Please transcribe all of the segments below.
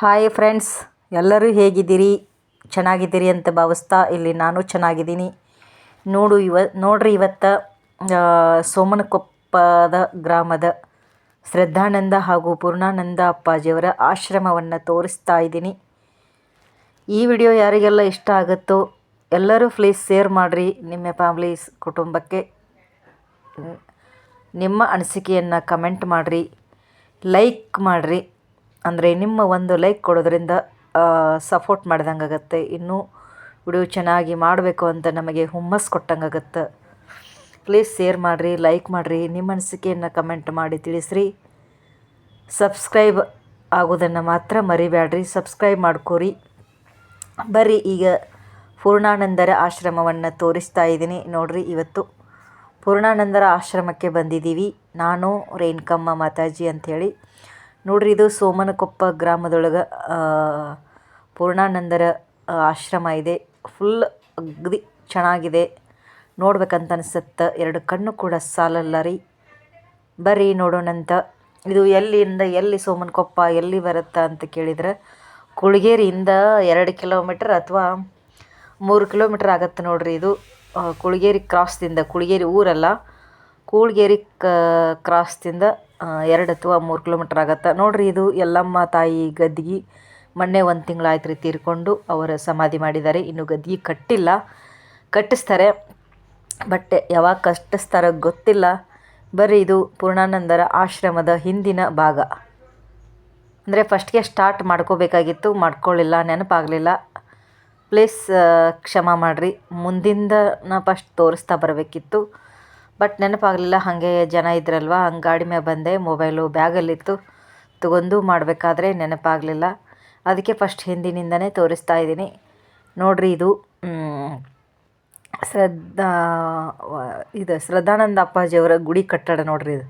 Hi friends ಎಲ್ಲರೂ ಹೇಗಿದ್ದೀರಿ? ಚೆನ್ನಾಗಿದ್ದೀರಿ ಅಂತ ಭಾವಿಸ್ತಾ ಇಲ್ಲಿ ನಾನು ಚೆನ್ನಾಗಿದ್ದೀನಿ. ನೋಡು ಇವ, ನೋಡ್ರಿ ಇವತ್ತು ಸೋಮನಕೊಪ್ಪದ ಗ್ರಾಮದ ಶ್ರದ್ಧಾನಂದ ಹಾಗೂ ಪೂರ್ಣಾನಂದ ಅಪ್ಪಾಜಿಯವರ ಆಶ್ರಮವನ್ನು ತೋರಿಸ್ತಾ ಇದ್ದೀನಿ. ಈ ವಿಡಿಯೋ ಯಾರಿಗೆಲ್ಲ ಇಷ್ಟ ಆಗುತ್ತೋ ಎಲ್ಲರೂ ಪ್ಲೀಸ್ ಶೇರ್ ಮಾಡಿರಿ ನಿಮ್ಮ ಫ್ಯಾಮ್ಲೀಸ್ ಕುಟುಂಬಕ್ಕೆ. ನಿಮ್ಮ ಅನಿಸಿಕೆಯನ್ನು ಕಮೆಂಟ್ ಮಾಡಿರಿ ಲೈಕ್ ಮಾಡಿರಿ. ಅಂದರೆ ನಿಮ್ಮ ಒಂದು ಲೈಕ್ ಕೊಡೋದ್ರಿಂದ ಸಪೋರ್ಟ್ ಮಾಡ್ದಂಗೆ ಆಗುತ್ತೆ ಇನ್ನೂ ವಿಡಿಯೋ ಚೆನ್ನಾಗಿ ಮಾಡಬೇಕು ಅಂತ ನಮಗೆ ಹುಮ್ಮಸ್ ಕೊಟ್ಟಂಗಾಗತ್ತೆ. ಪ್ಲೀಸ್ ಶೇರ್ ಮಾಡಿರಿ ಲೈಕ್ ಮಾಡಿರಿ, ನಿಮ್ಮ ಅನಿಸಿಕೆಯನ್ನು ಕಮೆಂಟ್ ಮಾಡಿ ತಿಳಿಸ್ರಿ. ಸಬ್ಸ್ಕ್ರೈಬ್ ಆಗೋದನ್ನು ಮಾತ್ರ ಮರಿಬೇಡ್ರಿ ಸಬ್ಸ್ಕ್ರೈಬ್ ಮಾಡ್ಕೋರಿ. ಬರ್ರಿ ಈಗ ಪೂರ್ಣಾನಂದರ ಆಶ್ರಮವನ್ನು ತೋರಿಸ್ತಾ ಇದ್ದೀನಿ. ನೋಡಿರಿ ಇವತ್ತು ಪೂರ್ಣಾನಂದರ ಆಶ್ರಮಕ್ಕೆ ಬಂದಿದ್ದೀವಿ. ನಾನು ರೇಣುಕಮ್ಮ ಮಾತಾಜಿ ಅಂಥೇಳಿ ನೋಡ್ರಿ ಇದು ಸೋಮನಕೊಪ್ಪ ಗ್ರಾಮದೊಳಗೆ ಪೂರ್ಣಾನಂದರ ಆಶ್ರಮ ಇದೆ. ಫುಲ್ ಅಗದಿ ಚೆನ್ನಾಗಿದೆ. ನೋಡ್ಬೇಕಂತ ಅನಿಸುತ್ತೆ. ಎರಡು ಕಣ್ಣು ಕೂಡ ಸಾಲಲ್ಲ ರೀ. ಬರ್ರಿ ನೋಡೋಣಂತ ಇದು ಎಲ್ಲಿಂದ ಎಲ್ಲಿ ಸೋಮನಕೊಪ್ಪ ಎಲ್ಲಿ ಬರುತ್ತೆ ಅಂತ ಕೇಳಿದ್ರೆ, ಕುಳಗೇರಿಯಿಂದ ಎರಡು ಕಿಲೋಮೀಟ್ರ್ ಅಥವಾ ಮೂರು ಕಿಲೋಮೀಟ್ರ್ ಆಗತ್ತೆ ನೋಡ್ರಿ ಇದು. ಕುಳಗೇರಿ ಕ್ರಾಸ್ದಿಂದ ಕುಳಗೇರಿ ಊರಲ್ಲ, ಕೂಳ್ಗೇರಿ ಕ್ರಾಸ್ದಿಂದ ಎರಡು ಅಥವಾ ಮೂರು ಕಿಲೋಮೀಟ್ರ್ ಆಗತ್ತೆ? ನೋಡ್ರಿ, ಇದು ಯಲ್ಲಮ್ಮ ತಾಯಿ ಗದ್ದಿಗೆ ಮೊನ್ನೆ ಒಂದು ತಿಂಗಳಾಯ್ತು ರೀ ತೀರ್ಕೊಂಡು ಅವರ ಸಮಾಧಿ ಮಾಡಿದ್ದಾರೆ. ಇನ್ನು ಗದ್ಗೆ ಕಟ್ಟಿಲ್ಲ, ಕಟ್ಟಿಸ್ತಾರೆ. ಬಟ್ ಯಾವಾಗ ಕಟ್ಟಿಸ್ತಾರೋ ಗೊತ್ತಿಲ್ಲ. ಬರೀ ಇದು ಪೂರ್ಣಾನಂದರ ಆಶ್ರಮದ ಹಿಂದಿನ ಭಾಗ. ಅಂದರೆ ಫಸ್ಟ್ಗೆ ಸ್ಟಾರ್ಟ್ ಮಾಡ್ಕೋಬೇಕಾಗಿತ್ತು, ಮಾಡ್ಕೊಳ್ಳಿಲ್ಲ, ನೆನಪಾಗಲಿಲ್ಲ. ಪ್ಲೀಸ್ ಕ್ಷಮ ಮಾಡಿರಿ. ಮುಂದಿಂದ ನಾ ಫಸ್ಟ್ ತೋರಿಸ್ತಾ ಬರಬೇಕಿತ್ತು. ಬಟ್ ನೆನಪಾಗಲಿಲ್ಲ, ಹಾಗೆ ಜನ ಇದ್ರಲ್ವ? ಹಂಗೆ ಗಾಡಿ ಮೇಲೆ ಬಂದೆ ಮೊಬೈಲು ಬ್ಯಾಗಲ್ಲಿತ್ತು. ತಗೊಂಡು ಮಾಡಬೇಕಾದ್ರೆ ನೆನಪಾಗಲಿಲ್ಲ. ಅದಕ್ಕೆ ಫಸ್ಟ್ ಹಿಂದಿನಿಂದನೇ ತೋರಿಸ್ತಾ ಇದ್ದೀನಿ. ನೋಡಿರಿ ಇದು ಶ್ರದ್ಧಾ ಇದು ಶ್ರದ್ಧಾನಂದ ಅಪ್ಪಾಜಿಯವರ ಗುಡಿ ಕಟ್ಟಡ ನೋಡ್ರಿ ಇದು.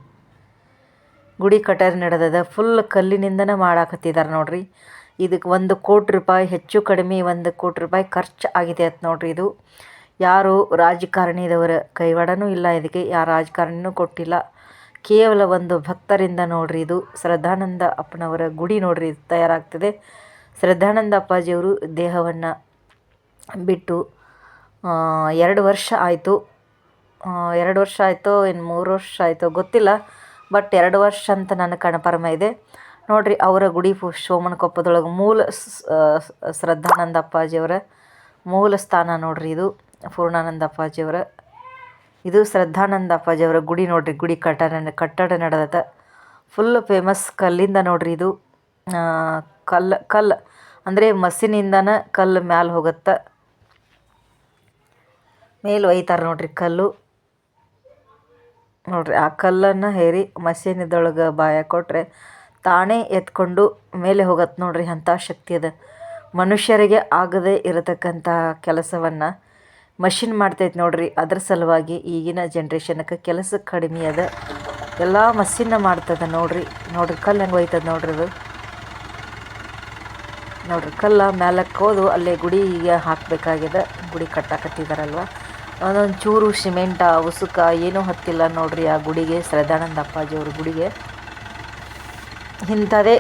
ಗುಡಿ ಕಟ್ಟಡ ನಡೆದದ ಫುಲ್ ಕಲ್ಲಿನಿಂದನೇ ಮಾಡಾಕತ್ತಿದ್ದಾರೆ ನೋಡಿರಿ. ಇದಕ್ಕೆ ಒಂದು ಕೋಟಿ ರೂಪಾಯಿ, ಹೆಚ್ಚು ಕಡಿಮೆ ಒಂದು ಕೋಟಿ ರೂಪಾಯಿ ಖರ್ಚು ಆಗಿದೆ ಅಂತ ನೋಡ್ರಿ ಇದು. ಯಾರು ರಾಜಕಾರಣಿದವರ ಕೈವಾಡನೂ ಇಲ್ಲ. ಇದಕ್ಕೆ ಯಾರು ರಾಜಕಾರಣಿನೂ ಕೊಟ್ಟಿಲ್ಲ. ಕೇವಲ ಒಂದು ಭಕ್ತರಿಂದ ನೋಡ್ರಿ, ಇದು ಶ್ರದ್ಧಾನಂದ ಅಪ್ಪನವರ ಗುಡಿ ನೋಡ್ರಿ ತಯಾರಾಗ್ತದೆ. ಶ್ರದ್ಧಾನಂದ ಅಪ್ಪಾಜಿಯವರು ದೇಹವನ್ನು ಬಿಟ್ಟು ಎರಡು ವರ್ಷ ಆಯಿತು. ಎರಡು ವರ್ಷ ಆಯಿತೋ ಇನ್ನು ಮೂರು ವರ್ಷ ಆಯಿತೋ ಗೊತ್ತಿಲ್ಲ, ಬಟ್ ಎರಡು ವರ್ಷ ಅಂತ ನನ್ನ ಕಣಪರಮ ಇದೆ. ನೋಡ್ರಿ, ಅವರ ಗುಡಿ ಶೋಮನಕೊಪ್ಪದೊಳಗೆ ಮೂಲ ಶ್ರದ್ಧಾನಂದ ಅಪ್ಪಾಜಿಯವರ ಮೂಲ ಸ್ಥಾನ ನೋಡ್ರಿ ಇದು. ಪೂರ್ಣಾನಂದ ಅಪ್ಪಾಜಿಯವರ, ಇದು ಶ್ರದ್ಧಾನಂದ ಅಪ್ಪಾಜಿಯವರ ಗುಡಿ ನೋಡ್ರಿ, ಗುಡಿ ಕಟ್ಟಡ ಕಟ್ಟಡ ನಡೆದದ. ಫುಲ್ ಫೇಮಸ್ ಕಲ್ಲಿಂದ ನೋಡ್ರಿ ಇದು. ಕಲ್ಲು ಕಲ್ಲು, ಅಂದರೆ ಮಸಿನಿಂದನ ಕಲ್ಲು ಮ್ಯಾಲೆ ಹೋಗುತ್ತೆ. ಮೇಲೆ ಒಯ್ತಾರೆ ನೋಡ್ರಿ ಕಲ್ಲು. ನೋಡ್ರಿ, ಆ ಕಲ್ಲನ್ನು ಹೇರಿ ಮಸೀನಿದೊಳಗೆ ಬಾಯ ಕೊಟ್ಟರೆ ತಾನೇ ಎತ್ಕೊಂಡು ಮೇಲೆ ಹೋಗತ್ತೆ ನೋಡ್ರಿ ಅಂಥ ಶಕ್ತಿ ಅದ. ಮನುಷ್ಯರಿಗೆ ಆಗದೇ ಇರತಕ್ಕಂಥ ಕೆಲಸವನ್ನು ಮಷಿನ್ ಮಾಡ್ತೈತೆ ನೋಡ್ರಿ. ಅದ್ರ ಸಲುವಾಗಿ ಈಗಿನ ಜನ್ರೇಷನ್ಗೆ ಕೆಲಸ ಕಡಿಮೆ ಅದ. ಎಲ್ಲ ಮಷಿನ್ನ ಮಾಡ್ತದ ನೋಡ್ರಿ. ನೋಡ್ರಿ ಕಲ್ಲು ಹೆಂಗೆ ಹೋಯ್ತದ ನೋಡ್ರಿ ಅದು. ನೋಡ್ರಿ ಕಲ್ಲ ಮ್ಯಾಲಕ್ಕೆ ಹೋದು, ಅಲ್ಲೇ ಗುಡಿಗೆ ಹಾಕಬೇಕಾಗಿದೆ ಗುಡಿ ಕಟ್ಟಾಕತ್ತಿದಾರಲ್ವ. ಒಂದೊಂದು ಚೂರು ಸಿಮೆಂಟ, ಉಸುಕ, ಏನೂ ಹತ್ತಿಲ್ಲ ನೋಡ್ರಿ ಆ ಗುಡಿಗೆ. ಶ್ರದ್ಧಾನಂದ ಅಪ್ಪಾಜಿಯವ್ರ ಗುಡಿಗೆ. ಇಂಥದೇ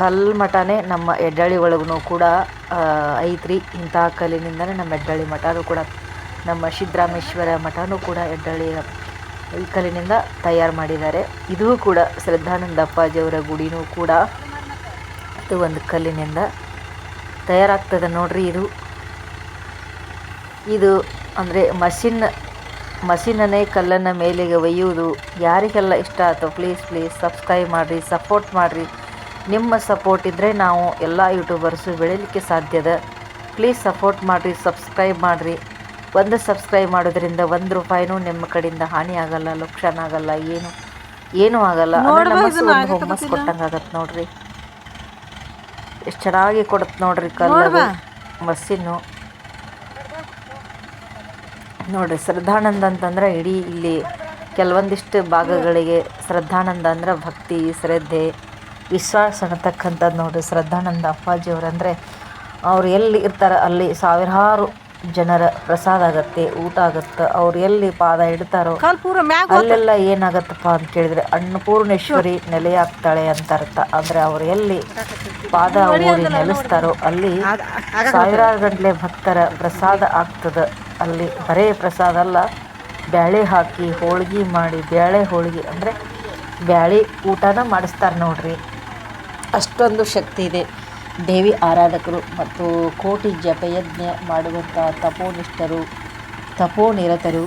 ಕಲ್ಲು ಮಠನೇ ನಮ್ಮ ಎಡ್ಡಳ್ಳಿ ಒಳಗೂ ಕೂಡ ಐತ್ರಿ. ಇಂಥ ಕಲ್ಲಿನಿಂದನೇ ನಮ್ಮ ಎಡ್ಡಳ್ಳಿ ಮಠನೂ ಕೂಡ ನಮ್ಮ ಸಿದ್ದರಾಮೇಶ್ವರ ಮಠನೂ ಕೂಡ ಎಡ್ಡಳ್ಳಿಯ ಕಲ್ಲಿನಿಂದ ತಯಾರು ಮಾಡಿದ್ದಾರೆ. ಇದೂ ಕೂಡ ಶ್ರದ್ಧಾನಂದ ಅಪ್ಪಾಜಿಯವರ ಗುಡಿನೂ ಕೂಡ ಇದು ಒಂದು ಕಲ್ಲಿನಿಂದ ತಯಾರಾಗ್ತದೆ ನೋಡ್ರಿ ಇದು. ಇದು ಅಂದರೆ ಮಷಿನ್, ಮಷಿನನ್ನೇ ಕಲ್ಲನ್ನು ಮೇಲೆಗೆ ಒಯ್ಯುವುದು ಯಾರಿಗೆಲ್ಲ ಇಷ್ಟ ಆಯ್ತು ಪ್ಲೀಸ್ ಪ್ಲೀಸ್ ಸಬ್ಸ್ಕ್ರೈಬ್ ಮಾಡಿರಿ ಸಪೋರ್ಟ್ ಮಾಡಿರಿ. ನಿಮ್ಮ ಸಪೋರ್ಟ್ ಇದ್ದರೆ ನಾವು ಎಲ್ಲ ಯೂಟ್ಯೂಬರ್ಸು ಬೆಳೀಲಿಕ್ಕೆ ಸಾಧ್ಯದ ಪ್ಲೀಸ್ ಸಪೋರ್ಟ್ ಮಾಡಿರಿ ಸಬ್ಸ್ಕ್ರೈಬ್ ಮಾಡಿರಿ. ಒಂದು ಸಬ್ಸ್ಕ್ರೈಬ್ ಮಾಡೋದ್ರಿಂದ ಒಂದು ರೂಪಾಯಿನೂ ನಿಮ್ಮ ಕಡೆಯಿಂದ ಹಾನಿ ಆಗಲ್ಲ ಲುಕ್ಷಾನ್ ಆಗಲ್ಲ ಏನು ಏನೂ ಆಗಲ್ಲ. ಹುಮ್ಮಸ್ ಕೊಟ್ಟಂಗೆ ಆಗತ್ತೆ ನೋಡ್ರಿ. ಎಷ್ಟು ಚೆನ್ನಾಗಿ ಕೊಡುತ್ತೆ ನೋಡ್ರಿ ಕಲ್ಲು ಮಸ್ಸಿನ್ನು. ನೋಡ್ರಿ ಶ್ರದ್ಧಾನಂದ ಅಂತಂದ್ರೆ ಇಡೀ ಇಲ್ಲಿ ಕೆಲವೊಂದಿಷ್ಟು ಭಾಗಗಳಿಗೆ ಶ್ರದ್ಧಾನಂದ ಅಂದ್ರೆ ಭಕ್ತಿ ಶ್ರದ್ಧೆ ವಿಶ್ವಾಸ ಅನ್ನತಕ್ಕಂಥದ್ದು ನೋಡ್ರಿ. ಶ್ರದ್ಧಾನಂದ ಅಪ್ಪಾಜಿ ಅಂದರೆ ಅವ್ರು ಎಲ್ಲಿ ಇರ್ತಾರೆ ಅಲ್ಲಿ ಸಾವಿರಾರು ಜನರ ಪ್ರಸಾದ ಆಗತ್ತೆ ಊಟ ಆಗತ್ತೆ ಅವ್ರು ಎಲ್ಲಿ ಪಾದ ಇಡ್ತಾರೋ ಅಲ್ಲೆಲ್ಲ ಏನಾಗತ್ತಪ್ಪ ಅಂತ ಕೇಳಿದ್ರೆ ಅನ್ನಪೂರ್ಣೇಶ್ವರಿ ನೆಲೆಯಾಗ್ತಾಳೆ ಅಂತ ಅರ್ಥ ಅಂದ್ರೆ ಅವ್ರು ಎಲ್ಲಿ ಪಾದ ಊರಿ ನೆಲೆಸ್ತಾರೋ ಅಲ್ಲಿ ಸಾವಿರಾರು ಗಂಟ್ಲೆ ಭಕ್ತರ ಪ್ರಸಾದ ಆಗ್ತದ ಅಲ್ಲಿ ಬರೇ ಪ್ರಸಾದ ಅಲ್ಲ ಬ್ಯಾಳೆ ಹಾಕಿ ಹೋಳ್ಗೆ ಮಾಡಿ ಬ್ಯಾಳೆ ಹೋಳ್ಗೆ ಅಂದರೆ ಬ್ಯಾಳಿ ಊಟನ ಮಾಡಿಸ್ತಾರೆ ನೋಡ್ರಿ ಅಷ್ಟೊಂದು ಶಕ್ತಿ ಇದೆ ದೇವಿ ಆರಾಧಕರು ಮತ್ತು ಕೋಟಿ ಜಪಯಜ್ಞ ಮಾಡುವಂಥ ತಪೋನಿಷ್ಠರು ತಪೋನಿರತರು.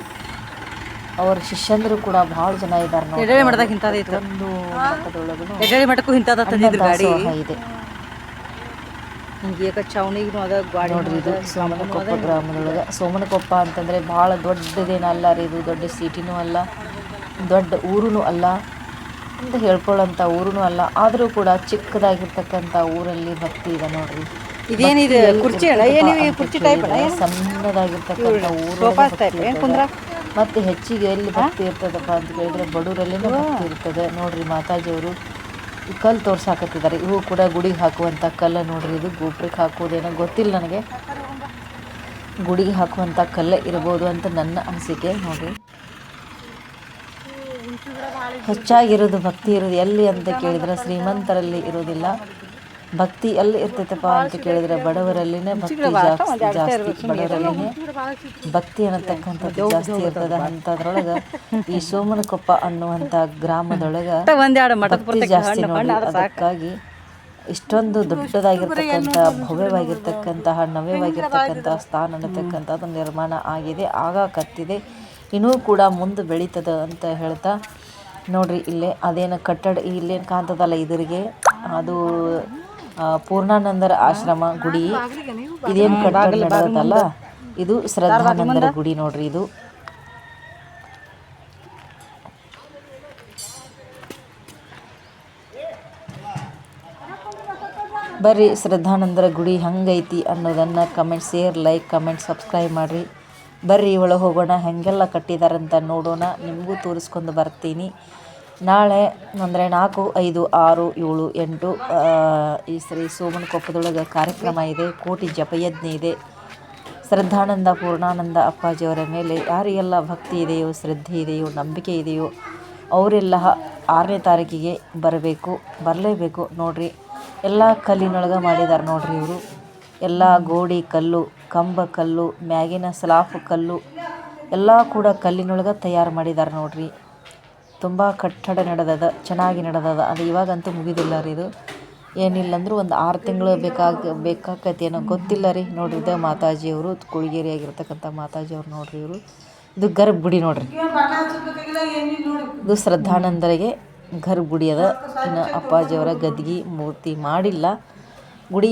ಅವರ ಶಿಷ್ಯಂದರು ಕೂಡ ಬಹಳ ಜನ ಇದ್ದಾರೆ ನೋಡಿ ಎಡೆಳೆ ಮಠದಾಗ ಇಂಥದ್ದು ಐತ್ರಿ. ಒಂದು ಮಠದೊಳಗೂ ಎಡೆಳೆ ಮಠಕ್ಕೂ ಇಂಥದ್ದು ತಂದಿದ್ರು ಗಾಡಿ. ಇದೆ. ಹಿಂಗೆ ಏಕ ಚೌಣಿಗೂ ಅದ ಗಾಡಿ ನೋಡ್ರಿ ಇದು ಸೋಮನಕೊಪ್ಪ ಗ್ರಾಮದೊಳಗೆ. ಸೋಮನಕೊಪ್ಪ ಅಂತಂದರೆ ಭಾಳ ದೊಡ್ಡದೇನಲ್ಲ ರೀ ಇದು ದೊಡ್ಡ ಸಿಟಿನೂ ಅಲ್ಲ ದೊಡ್ಡ ಊರೂ ಅಲ್ಲ. ಅಂತ ಹೇಳ್ಕೊಳ್ಳೋಂಥ ಊರೂ ಅಲ್ಲ ಆದರೂ ಕೂಡ ಚಿಕ್ಕದಾಗಿರ್ತಕ್ಕಂಥ ಊರಲ್ಲಿ ಭಕ್ತಿ ಇದೆ ನೋಡ್ರಿ. ಇದೇನಿದೆ ಕುರ್ಚಿ ಕುರ್ಚಿ ಟೈಪ್ ಸಣ್ಣದಾಗಿರ್ತಕ್ಕಂಥ ಊರು ಮತ್ತೆ ಹೆಚ್ಚಿಗೆ ಎಲ್ಲಿ ಭಕ್ತಿ ಇರ್ತದಪ್ಪ ಅಂತ ಕೇಳಿದ್ರೆ ಬಡೂರಲ್ಲಿ ಭಕ್ತಿ ಇರ್ತದೆ. ನೋಡ್ರಿ ಮಾತಾಜಿಯವರು ಈ ಕಲ್ಲು ತೋರ್ಸಾಕತ್ತಿದ್ದಾರೆ. ಇವು ಕೂಡ ಗುಡಿಗೆ ಹಾಕುವಂಥ ಕಲ್ಲ ನೋಡ್ರಿ ಇದು. ಗೋಪುರಕ್ಕೆ ಹಾಕೋದೇನೋ ಗೊತ್ತಿಲ್ಲ ನನಗೆ. ಗುಡಿಗೆ ಹಾಕುವಂಥ ಕಲ್ಲೇ ಇರ್ಬೋದು ಅಂತ ನನ್ನ ಅನಿಸಿಕೆ ನೋಡ್ರಿ. ಹೆಚ್ಚಾಗಿರೋದು ಭಕ್ತಿ ಇರೋದು ಎಲ್ಲಿ ಅಂತ ಕೇಳಿದ್ರೆ ಶ್ರೀಮಂತರಲ್ಲಿ ಇರೋದಿಲ್ಲ. ಭಕ್ತಿ ಎಲ್ಲಿ ಇರ್ತೈತಪ್ಪ ಅಂತ ಕೇಳಿದ್ರೆ ಬಡವರಲ್ಲಿನೇ ಭಕ್ತಿ ಜಾಸ್ತಿ ಜಾಸ್ತಿ ಬಡವರಲ್ಲಿನೇ ಭಕ್ತಿ ಅನ್ನತಕ್ಕಂಥದ್ದು ಜಾಸ್ತಿ ಇರ್ತದ ಅಂಥದ್ರೊಳಗೆ ಈ ಸೋಮನಕೊಪ್ಪ ಅನ್ನುವಂಥ ಗ್ರಾಮದೊಳಗೆ ಭಕ್ತಿ ಜಾಸ್ತಿ ನೋಡಿ ಅದಕ್ಕಾಗಿ ಇಷ್ಟೊಂದು ದೊಡ್ಡದಾಗಿರ್ತಕ್ಕಂಥ ಭವ್ಯವಾಗಿರ್ತಕ್ಕಂತಹ ನವ್ಯವಾಗಿರ್ತಕ್ಕಂಥ ಸ್ಥಾನ ಅನ್ನತಕ್ಕಂಥದ್ದು ನಿರ್ಮಾಣ ಆಗಿದೆ ಆಗಾಕತ್ತಿದೆ ಇನ್ನೂ ಕೂಡ ಮುಂದೆ ಬೆಳೀತದ ಅಂತ ಹೇಳ್ತಾ ನೋಡ್ರಿ ಇಲ್ಲೇ ಅದೇನು ಕಟ್ಟಡ ಇಲ್ಲೇನು ಕಾಣ್ತದಲ್ಲ ಇದ್ರಿಗೆ. ಅದು ಪೂರ್ಣಾನಂದರ ಆಶ್ರಮ ಗುಡಿ. ಇದೇನು ಕಟ್ಟಡ ನಡೆದಲ್ಲ ಇದು ಶ್ರದ್ಧಾನಂದರ ಗುಡಿ ನೋಡ್ರಿ ಇದು. ಬರ್ರಿ ಶ್ರದ್ಧಾನಂದರ ಗುಡಿ ಹಂಗೈತಿ ಅನ್ನೋದನ್ನು comment share like comment subscribe ಮಾಡಿರಿ. ಬರ್ರಿ ಒಳಗೆ ಹೋಗೋಣ, ಹೆಂಗೆಲ್ಲ ಅಂತ ನೋಡೋಣ. ನಿಮಗೂ ತೋರಿಸ್ಕೊಂಡು ಬರ್ತೀನಿ. ನಾಳೆ ಅಂದರೆ ನಾಲ್ಕು, ಐದು, ಆರು, ಏಳು, ಎಂಟು ಈ ಶ್ರೀ ಸೋಮನಕೊಪ್ಪದೊಳಗೆ ಕಾರ್ಯಕ್ರಮ ಇದೆ, ಕೋಟಿ ಜಪಯಜ್ಞೆ ಇದೆ. ಶ್ರದ್ಧಾನಂದ, ಪೂರ್ಣಾನಂದ ಅಪ್ಪಾಜಿಯವರ ಮೇಲೆ ಯಾರಿಗೆಲ್ಲ ಭಕ್ತಿ ಇದೆಯೋ, ಶ್ರದ್ಧೆ ಇದೆಯೋ, ನಂಬಿಕೆ ಇದೆಯೋ, ಅವರೆಲ್ಲ ಆರನೇ ತಾರೀಕಿಗೆ ಬರಬೇಕು, ಬರಲೇಬೇಕು ನೋಡಿರಿ. ಎಲ್ಲ ಕಲ್ಲಿನೊಳಗೆ ಮಾಡಿದ್ದಾರೆ ನೋಡಿರಿ ಇವರು. ಎಲ್ಲ ಗೋಡಿ ಕಲ್ಲು, ಕಂಬ ಕಲ್ಲು, ಮ್ಯಾಗಿನ ಸ್ಲಾಫ್ ಕಲ್ಲು ಎಲ್ಲ ಕೂಡ ಕಲ್ಲಿನೊಳಗೆ ತಯಾರು ಮಾಡಿದ್ದಾರೆ ನೋಡ್ರಿ. ತುಂಬಾ ಕಟ್ಟಡ ನಡೆದದ, ಚೆನ್ನಾಗಿ ನಡೆದದ. ಅದು ಇವಾಗಂತೂ ಮುಗಿದಿಲ್ಲ ರೀ ಇದು. ಏನಿಲ್ಲ ಅಂದರೂ ಒಂದು ಆರು ತಿಂಗಳು ಬೇಕಾಗ, ಬೇಕಾಕತಿ ಏನೋ ಗೊತ್ತಿಲ್ಲ ರೀ. ನೋಡ್ರಿ ಇದು ಮಾತಾಜಿಯವರು ಮಾತಾಜಿ ಅವ್ರು ನೋಡ್ರಿ ಇವರು. ಇದು ಗರ್ಭಗುಡಿ ನೋಡ್ರಿ. ಇದು ಶ್ರದ್ಧಾನಂದರಿಗೆ ಗರ್ಭಗುಡಿ ಅದ. ಇನ್ನು ಅಪ್ಪಾಜಿಯವರ ಗದ್ಗಿ ಮೂರ್ತಿ ಮಾಡಿಲ್ಲ. ಗುಡಿ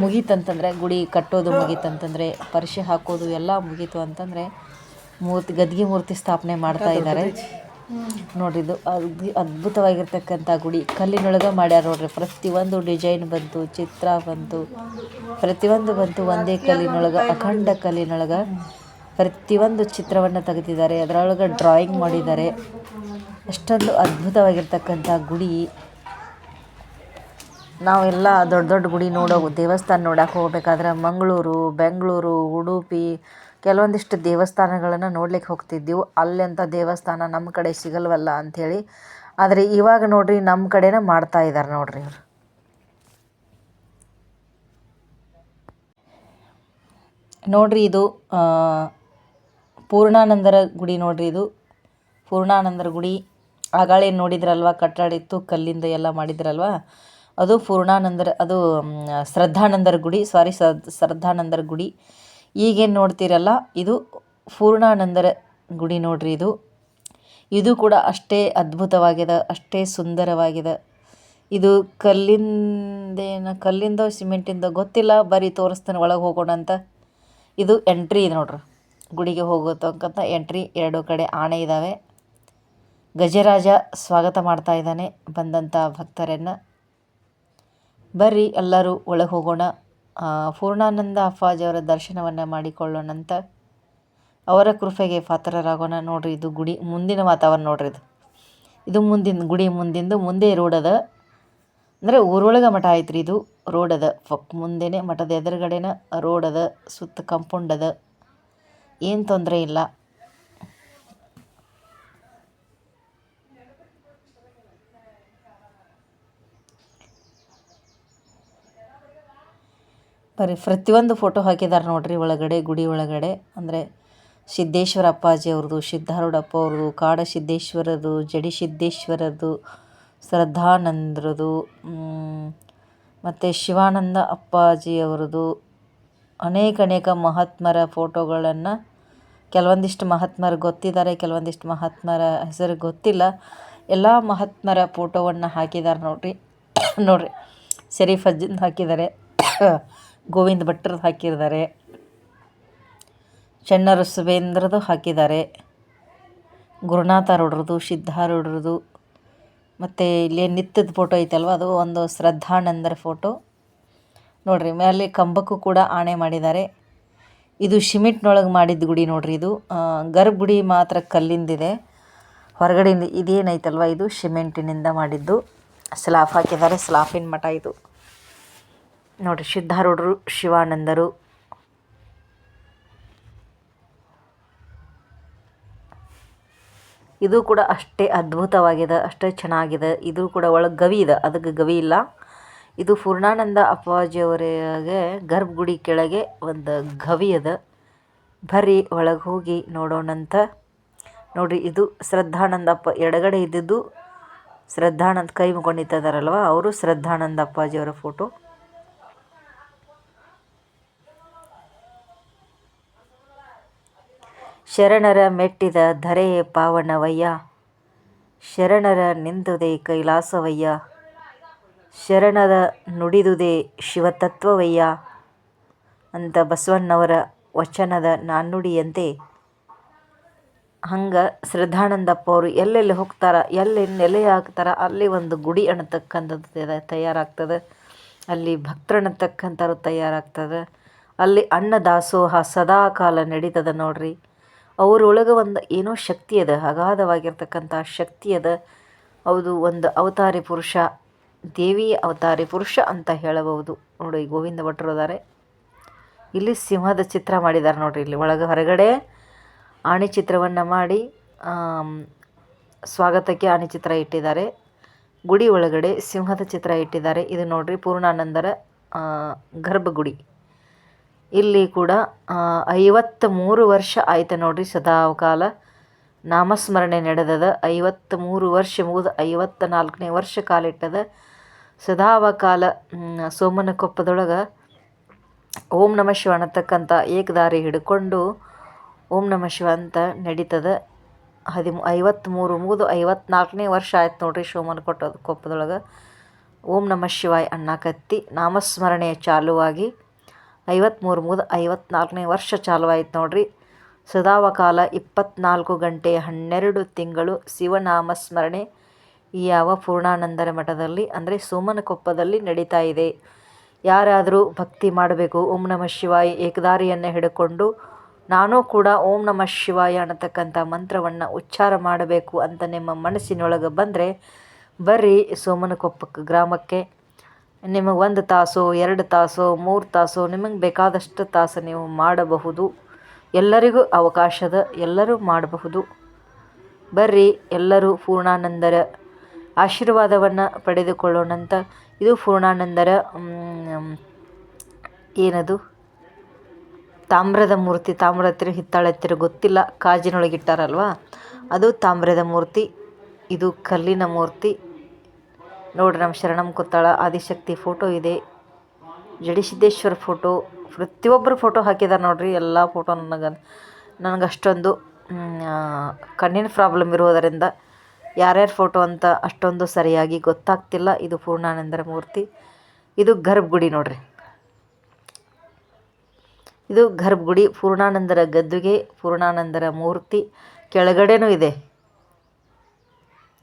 ಮುಗೀತಂತಂದರೆ ಗುಡಿ ಕಟ್ಟೋದು ಮುಗೀತಂತಂದರೆ ಪರಿಷೆ ಹಾಕೋದು ಎಲ್ಲ ಮುಗೀತು ಅಂತಂದರೆ ಮೂರ್ತಿ ಗದ್ಗೆ ಮೂರ್ತಿ ಸ್ಥಾಪನೆ ಮಾಡ್ತಾ ಇದ್ದಾರೆ. ನೋಡ್ರಿ ಇದು ಅದ್ಭು ಅದ್ಭುತವಾಗಿರ್ತಕ್ಕಂಥ ಗುಡಿ. ಕಲ್ಲಿನೊಳಗೆ ಮಾಡ್ಯಾರ ನೋಡ್ರಿ ಪ್ರತಿಯೊಂದು ಡಿಸೈನ್ ಬಂತು ಚಿತ್ರ ಬಂತು ಪ್ರತಿಯೊಂದು ಬಂತು ಒಂದೇ ಕಲ್ಲಿನೊಳಗೆ ಅಖಂಡ ಕಲ್ಲಿನೊಳಗೆ ಪ್ರತಿಯೊಂದು ಚಿತ್ರವನ್ನು ತೆಗೆದಿದ್ದಾರೆ ಅದರೊಳಗೆ ಡ್ರಾಯಿಂಗ್ ಮಾಡಿದ್ದಾರೆ. ಅಷ್ಟೊಂದು ಅದ್ಭುತವಾಗಿರ್ತಕ್ಕಂಥ ಗುಡಿ. ನಾವೆಲ್ಲ ದೊಡ್ಡ ದೊಡ್ಡ ಗುಡಿ ನೋಡೋ ದೇವಸ್ಥಾನ ನೋಡಕ್ಕೆ ಹೋಗ್ಬೇಕಾದ್ರೆ ಮಂಗಳೂರು, ಬೆಂಗಳೂರು, ಉಡುಪಿ, ಕೆಲವೊಂದಿಷ್ಟು ದೇವಸ್ಥಾನಗಳನ್ನು ನೋಡ್ಲಿಕ್ಕೆ ಹೋಗ್ತಿದ್ದೆವು. ಅಲ್ಲೆಂಥ ದೇವಸ್ಥಾನ ನಮ್ಮ ಕಡೆ ಸಿಗಲ್ವಲ್ಲ ಅಂಥೇಳಿ ಆದರೆ ಇವಾಗ ನೋಡ್ರಿ ನಮ್ಮ ಕಡೆನೇ ಮಾಡ್ತಾ ಇದ್ದಾರೆ ನೋಡ್ರಿ ಇವರು. ನೋಡ್ರಿ ಇದು ಪೂರ್ಣಾನಂದರ ಗುಡಿ ನೋಡ್ರಿ ಇದು. ಪೂರ್ಣಾನಂದರ ಗುಡಿ. ಆಗಾಳೆ ನೋಡಿದ್ರಲ್ವ? ಕಟ್ಟಡ ಇತ್ತು, ಕಲ್ಲಿಂದ ಎಲ್ಲ ಮಾಡಿದ್ರಲ್ವ? ಅದು ಪೂರ್ಣಾನಂದರ, ಅದು ಶ್ರದ್ಧಾನಂದರ ಗುಡಿ ಸಾರಿ ಶ್ರದ್ಧಾನಂದರ ಗುಡಿ. ಈಗೇನು ನೋಡ್ತೀರಲ್ಲ, ಇದು ಪೂರ್ಣಾನಂದರ ಗುಡಿ ನೋಡ್ರಿ ಇದು. ಇದು ಕೂಡ ಅಷ್ಟೇ ಅದ್ಭುತವಾಗಿದೆ ಅಷ್ಟೇ ಸುಂದರವಾಗಿದೆ ಇದು ಕಲ್ಲಿಂದೇನ, ಕಲ್ಲಿಂದೋ ಸಿಮೆಂಟಿಂದೋ ಗೊತ್ತಿಲ್ಲ, ಬರೀ ತೋರಿಸ್ತಾನೆ ಒಳಗೆ ಹೋಗೋಣ ಅಂತ. ಇದು ಎಂಟ್ರಿ ಇದೆ ನೋಡ್ರಿ. ಗುಡಿಗೆ ಹೋಗೋ ತಕ್ಕಂಥ ಎಂಟ್ರಿ, ಎರಡು ಕಡೆ ಆಣೆ ಇದ್ದಾವೆ ಗಜರಾಜ ಸ್ವಾಗತ ಮಾಡ್ತಾ ಇದ್ದಾನೆ ಬಂದಂಥ ಭಕ್ತರನ್ನು. ಬರ್ರಿ, ಎಲ್ಲರೂ ಒಳಗೆ ಹೋಗೋಣ. ಪೂರ್ಣಾನಂದ ಅಪ್ಪಾಜಿಯವರ ದರ್ಶನವನ್ನು ಮಾಡಿಕೊಳ್ಳೋಣಂತ ಅವರ ಕೃಪೆಗೆ ಪಾತ್ರರಾಗೋಣ. ನೋಡ್ರಿ, ಇದು ಗುಡಿ, ಮುಂದಿನ ವಾತಾವರಣ ನೋಡ್ರಿ ಇದು. ಇದು ಮುಂದಿನ, ಗುಡಿ ಮುಂದಿಂದು ಮುಂದೆ ರೋಡ್ ಅದ ಅಂದರೆ ಊರೊಳಗೆ ಮಠ ಐತ್ರಿ ಇದು ರೋಡ್ ಅದ ಫಕ್, ಮುಂದೆನೆ ಮಠದ ಎದುರುಗಡೆನ ರೋಡ್ ಅದ ಸುತ್ತ ಕಂಪೌಂಡ್ ಅದ ಏನು ತೊಂದರೆ ಇಲ್ಲ. ಬರೀ ಪ್ರತಿಯೊಂದು ಫೋಟೋ ಹಾಕಿದ್ದಾರೆ ನೋಡ್ರಿ ಒಳಗಡೆ, ಗುಡಿ ಒಳಗಡೆ. ಅಂದರೆ ಸಿದ್ದೇಶ್ವರ ಅಪ್ಪಾಜಿ ಅವ್ರದ್ದು, ಸಿದ್ಧಾರೂಢಪ್ಪ ಅವ್ರದ್ದು, ಕಾಡ ಸಿದ್ದೇಶ್ವರದು ಜಡಿ ಸಿದ್ದೇಶ್ವರದು ಶ್ರದ್ಧಾನಂದ್ರದು ಮತ್ತು ಶಿವಾನಂದ ಅಪ್ಪಾಜಿ ಅವ್ರದ್ದು ಅನೇಕ ಅನೇಕ ಮಹಾತ್ಮರ ಫೋಟೋಗಳನ್ನು ಕೆಲವೊಂದಿಷ್ಟು ಮಹಾತ್ಮರು ಗೊತ್ತಿದ್ದಾರೆ, ಕೆಲವೊಂದಿಷ್ಟು ಮಹಾತ್ಮರ ಹೆಸರು ಗೊತ್ತಿಲ್ಲ. ಎಲ್ಲ ಮಹಾತ್ಮರ ಫೋಟೋವನ್ನು ಹಾಕಿದ್ದಾರೆ ನೋಡ್ರಿ. ನೋಡ್ರಿ ಶರೀಫ್ ಅಜ್ಜಿಂದ ಹಾಕಿದ್ದಾರೆ ಗೋವಿಂದ ಭಟ್ರದ್ದು ಹಾಕಿದ್ದಾರೆ. ಚೆನ್ನರ ಸುಬೇಂದ್ರದು ಹಾಕಿದ್ದಾರೆ. ಗುರುನಾಥರವ್ರದ್ದು ಸಿದ್ಧಾರೂಢರದು ಮತ್ತು ಇಲ್ಲಿ ನಿತ್ಯದ ಫೋಟೋ ಐತಲ್ವ, ಅದು ಒಂದು ಶ್ರದ್ಧಾನಂದರ ಫೋಟೋ ನೋಡ್ರಿ ಮೇಲೆ ಕಂಬಕ್ಕೂ ಕೂಡ ಆಣೆ ಮಾಡಿದ್ದಾರೆ. ಇದು ಸಿಮೆಂಟ್ನೊಳಗೆ ಮಾಡಿದ ಗುಡಿ ನೋಡ್ರಿ ಇದು. ಗರ್ಭ ಗರ್ಭಗುಡಿ ಮಾತ್ರ ಕಲ್ಲಿಂದಿದೆ. ಹೊರಗಡೆಯಿಂದ ಇದೇನೈತಲ್ವ ಇದು, ಸಿಮೆಂಟಿನಿಂದ ಮಾಡಿದ್ದು. ಸ್ಲಾಫ್ ಹಾಕಿದ್ದಾರೆ ಸ್ಲಾಫಿನ ಮಠ ಇದು. ನೋಡ್ರಿ ಸಿದ್ಧಾರೂಢರು, ಶಿವಾನಂದರು. ಇದು ಕೂಡ ಅಷ್ಟೇ ಅದ್ಭುತವಾಗಿದೆ, ಅಷ್ಟೇ ಚೆನ್ನಾಗಿದೆ. ಇದು ಕೂಡ ಒಳಗೆ ಗವಿ ಇದೆ, ಅದಕ್ಕೆ ಗವಿ ಇಲ್ಲ. ಇದು ಪೂರ್ಣಾನಂದ ಅಪ್ಪಾಜಿಯವರಿಗೆ ಗರ್ಭಗುಡಿ ಕೆಳಗೆ ಒಂದು ಗವಿ ಅದ ಬರೀ ಒಳಗೆ ಹೋಗಿ ನೋಡೋಣಂತ. ನೋಡಿರಿ, ಇದು ಶ್ರದ್ಧಾನಂದಪ್ಪ ಎಡಗಡೆ ಇದ್ದಿದ್ದು ಶ್ರದ್ಧಾನಂದ್ ಕೈ ಮುಖಂಡಿದ್ದಾರಲ್ವ ಅವರು ಶ್ರದ್ಧಾನಂದ ಅಪ್ಪಾಜಿಯವರ ಫೋಟೋ. ಶರಣರ ಮೆಟ್ಟಿದ ಧರೆಯೇ ಪಾವನವಯ್ಯ, ಶರಣರ ನಿಂದುದೆ ಕೈಲಾಸವಯ್ಯ ಶರಣದ ನುಡಿದುದೇ ಶಿವತತ್ವವಯ್ಯ. ಅಂತ ಬಸವಣ್ಣವರ ವಚನದ ನಾಣ್ಣುಡಿಯಂತೆ ಹಂಗೆ ಶ್ರದ್ಧಾನಂದಪ್ಪ ಅವರು ಎಲ್ಲೆಲ್ಲಿ ಹೋಗ್ತಾರ, ಎಲ್ಲಿ ನೆಲೆ ಹಾಕ್ತಾರ ಅಲ್ಲಿ ಒಂದು ಗುಡಿ ಅನ್ನತಕ್ಕಂಥದ್ದು ತಯಾರಾಗ್ತದೆ. ಅಲ್ಲಿ ಭಕ್ತರು ಅನ್ನತಕ್ಕಂಥವ್ರು ತಯಾರಾಗ್ತದೆ. ಅಲ್ಲಿ ಅನ್ನ ದಾಸೋಹ ಸದಾ ಕಾಲ ನಡೀತದೆ ನೋಡ್ರಿ. ಅವರೊಳಗೆ ಒಂದು ಏನೋ ಶಕ್ತಿ ಅದ, ಅಗಾಧವಾಗಿರ್ತಕ್ಕಂಥ ಶಕ್ತಿ ಅದ. ಹೌದು, ಒಂದು ಅವತಾರಿ ಪುರುಷ, ದೇವಿ ಅವತಾರಿ ಪುರುಷ ಅಂತ ಹೇಳಬಹುದು. ನೋಡಿ, ಗೋವಿಂದ ಭಟ್ರು ಅದಾರೆ. ಇಲ್ಲಿ ಸಿಂಹದ ಚಿತ್ರ ಮಾಡಿದ್ದಾರೆ ನೋಡ್ರಿ, ಇಲ್ಲಿ ಒಳಗೆ ಹೊರಗಡೆ ಆಣಿ ಚಿತ್ರವನ್ನು ಮಾಡಿ ಸ್ವಾಗತಕ್ಕೆ ಆಣಿ ಚಿತ್ರ ಇಟ್ಟಿದ್ದಾರೆ. ಗುಡಿ ಒಳಗಡೆ ಸಿಂಹದ ಚಿತ್ರ ಇಟ್ಟಿದ್ದಾರೆ. ಇದು ನೋಡ್ರಿ ಪೂರ್ಣಾನಂದರ ಗರ್ಭಗುಡಿ. ಇಲ್ಲಿ ಕೂಡ ಐವತ್ತ ಮೂರು ವರ್ಷ ಆಯ್ತು ನೋಡ್ರಿ ಸದಾಕಾಲ ನಾಮಸ್ಮರಣೆ ನಡೆದದ. ಐವತ್ತ ಮೂರು ವರ್ಷ ಮುಗಿದು ಐವತ್ತ ನಾಲ್ಕನೇ ವರ್ಷ ಕಾಲಿಟ್ಟದ. ಸದಾವಕಾಲ ಸೋಮನ ಸೋಮನಕೊಪ್ಪದೊಳಗೆ ಓಂ ನಮ ಶಿವ ಅನ್ನತಕ್ಕಂಥ ಏಕದಾರಿ ಹಿಡ್ಕೊಂಡು ಓಂ ನಮ ಶಿವ ಅಂತ ನಡೀತದ. ಹದಿಮೂ, ಐವತ್ತ್ಮೂರು ಮುಗಿದು ಐವತ್ನಾಲ್ಕನೇ ವರ್ಷ ಆಯ್ತು ನೋಡ್ರಿ ಶಿವಮನ ಕೊಟ್ಟದ ಕೊಪ್ಪದೊಳಗೆ. ಓಂ ನಮ ಶಿವಾಯ್ ಅನ್ನಕತ್ತಿ ನಾಮಸ್ಮರಣೆಯ ಚಾಲುವಾಗಿ ಐವತ್ತ್ಮೂರು ಮುಗಿದು ಐವತ್ನಾಲ್ಕನೇ ವರ್ಷ ಚಾಲುವಾಯ್ತು ನೋಡ್ರಿ. ಸದಾವಕಾಲ ಇಪ್ಪತ್ನಾಲ್ಕು ಗಂಟೆ ಹನ್ನೆರಡು ತಿಂಗಳು ಶಿವನಾಮ ಸ್ಮರಣೆ ಈ ಯಾವ ಪೂರ್ಣಾನಂದರ ಮಠದಲ್ಲಿ ಅಂದರೆ ಸೋಮನಕೊಪ್ಪದಲ್ಲಿ ನಡೀತಾ ಇದೆ. ಯಾರಾದರೂ ಭಕ್ತಿ ಮಾಡಬೇಕು, ಓಂ ನಮಃ ಶಿವಾಯ ಏಕದಾರಿಯನ್ನು ಹಿಡ್ಕೊಂಡು ನಾನು ಕೂಡ ಓಂ ನಮಃ ಶಿವಾಯ ಅನ್ನತಕ್ಕಂಥ ಮಂತ್ರವನ್ನು ಉಚ್ಚಾರ ಮಾಡಬೇಕು ಅಂತ ನಿಮ್ಮ ಮನಸ್ಸಿನೊಳಗೆ ಬಂದರೆ ಬರ್ರಿ ಸೋಮನಕೊಪ್ಪಕ್ಕೆ ಗ್ರಾಮಕ್ಕೆ. ನಿಮಗೆ ಒಂದು ತಾಸು, ಎರಡು ತಾಸು, ಮೂರು ತಾಸು, ನಿಮಗೆ ಬೇಕಾದಷ್ಟು ತಾಸು ನೀವು ಮಾಡಬಹುದು. ಎಲ್ಲರಿಗೂ ಅವಕಾಶದ ಎಲ್ಲರೂ ಮಾಡಬಹುದು. ಬರ್ರಿ, ಎಲ್ಲರೂ ಪೂರ್ಣಾನಂದರ ಆಶೀರ್ವಾದವನ್ನು ಪಡೆದುಕೊಳ್ಳೋಣಂತ. ಇದು ಪೂರ್ಣಾನಂದರ ಏನದು? ತಾಮ್ರದ ಮೂರ್ತಿ ತಾಮ್ರ ಹತ್ತಿರ ಹಿತ್ತಾಳೆ ಹತ್ತಿರ ಗೊತ್ತಿಲ್ಲ ಕಾಜಿನೊಳಗೆ ಇಟ್ಟಾರಲ್ವಾ ಅದು ತಾಮ್ರದ ಮೂರ್ತಿ, ಇದು ಕಲ್ಲಿನ ಮೂರ್ತಿ. ನೋಡ್ರಿ ನಮ್ಮ ಶರಣಂ ಕೂತಾಳ, ಆದಿಶಕ್ತಿ ಫೋಟೋ ಇದೆ. ಜಡಿಸಿದ್ದೇಶ್ವರ ಫೋಟೋ ಪ್ರತಿಯೊಬ್ಬರು ಫೋಟೋ ಹಾಕಿದ್ದಾರೆ ನೋಡ್ರಿ, ಎಲ್ಲ ಫೋಟೋ ನನಗೆ ನನಗೆ ಅಷ್ಟೊಂದು ಕಣ್ಣಿನ ಪ್ರಾಬ್ಲಮ್ ಇರೋದರಿಂದ ಯಾರ್ಯಾರ ಫೋಟೋ ಅಂತ ಅಷ್ಟೊಂದು ಸರಿಯಾಗಿ ಗೊತ್ತಾಗ್ತಿಲ್ಲ. ಇದು ಪೂರ್ಣಾನಂದರ ಮೂರ್ತಿ, ಇದು ಗರ್ಭಗುಡಿ ನೋಡ್ರಿ. ಇದು ಗರ್ಭಗುಡಿ, ಪೂರ್ಣಾನಂದರ ಗದ್ದುಗೆ, ಪೂರ್ಣಾನಂದರ ಮೂರ್ತಿ, ಕೆಳಗಡೆನೂ ಇದೆ.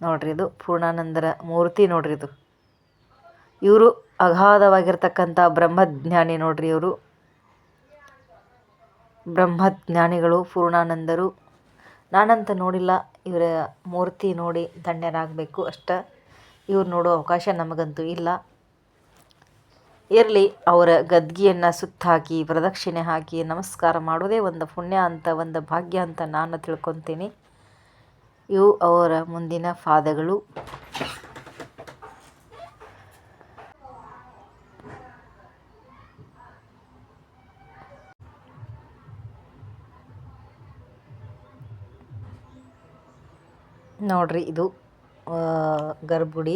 ನೋಡ್ರಿ ಇದು ಪೂರ್ಣಾನಂದರ ಮೂರ್ತಿ ನೋಡ್ರಿ ಇದು. ಇವರು ಅಗಾಧವಾಗಿರ್ತಕ್ಕಂಥ ಬ್ರಹ್ಮಜ್ಞಾನಿ ನೋಡ್ರಿ ಇವರು. ಬ್ರಹ್ಮಜ್ಞಾನಿಗಳು, ಪೂರ್ಣಾನಂದರು. ನಾನಂತ ನೋಡಿಲ್ಲ, ಇವರ ಮೂರ್ತಿ ನೋಡಿ ಧನ್ಯರಾಗಬೇಕು ಅಷ್ಟ. ಇವ್ರು ನೋಡೋ ಅವಕಾಶ ನಮಗಂತೂ ಇಲ್ಲ. ಇರಲಿ, ಅವರ ಗದ್ಗಿಯನ್ನು ಸುತ್ತಾಕಿ, ಪ್ರದಕ್ಷಿಣೆ ಹಾಕಿ ನಮಸ್ಕಾರ ಮಾಡೋದೇ ಒಂದು ಪುಣ್ಯ ಅಂತ, ಒಂದು ಭಾಗ್ಯ ಅಂತ ನಾನು ತಿಳ್ಕೊತೀನಿ. ಇವು ಅವರ ಮುಂದಿನ ಪಾದಗಳು. ನೋಡ್ರಿ ಇದು ಗರ್ಭಗುಡಿ.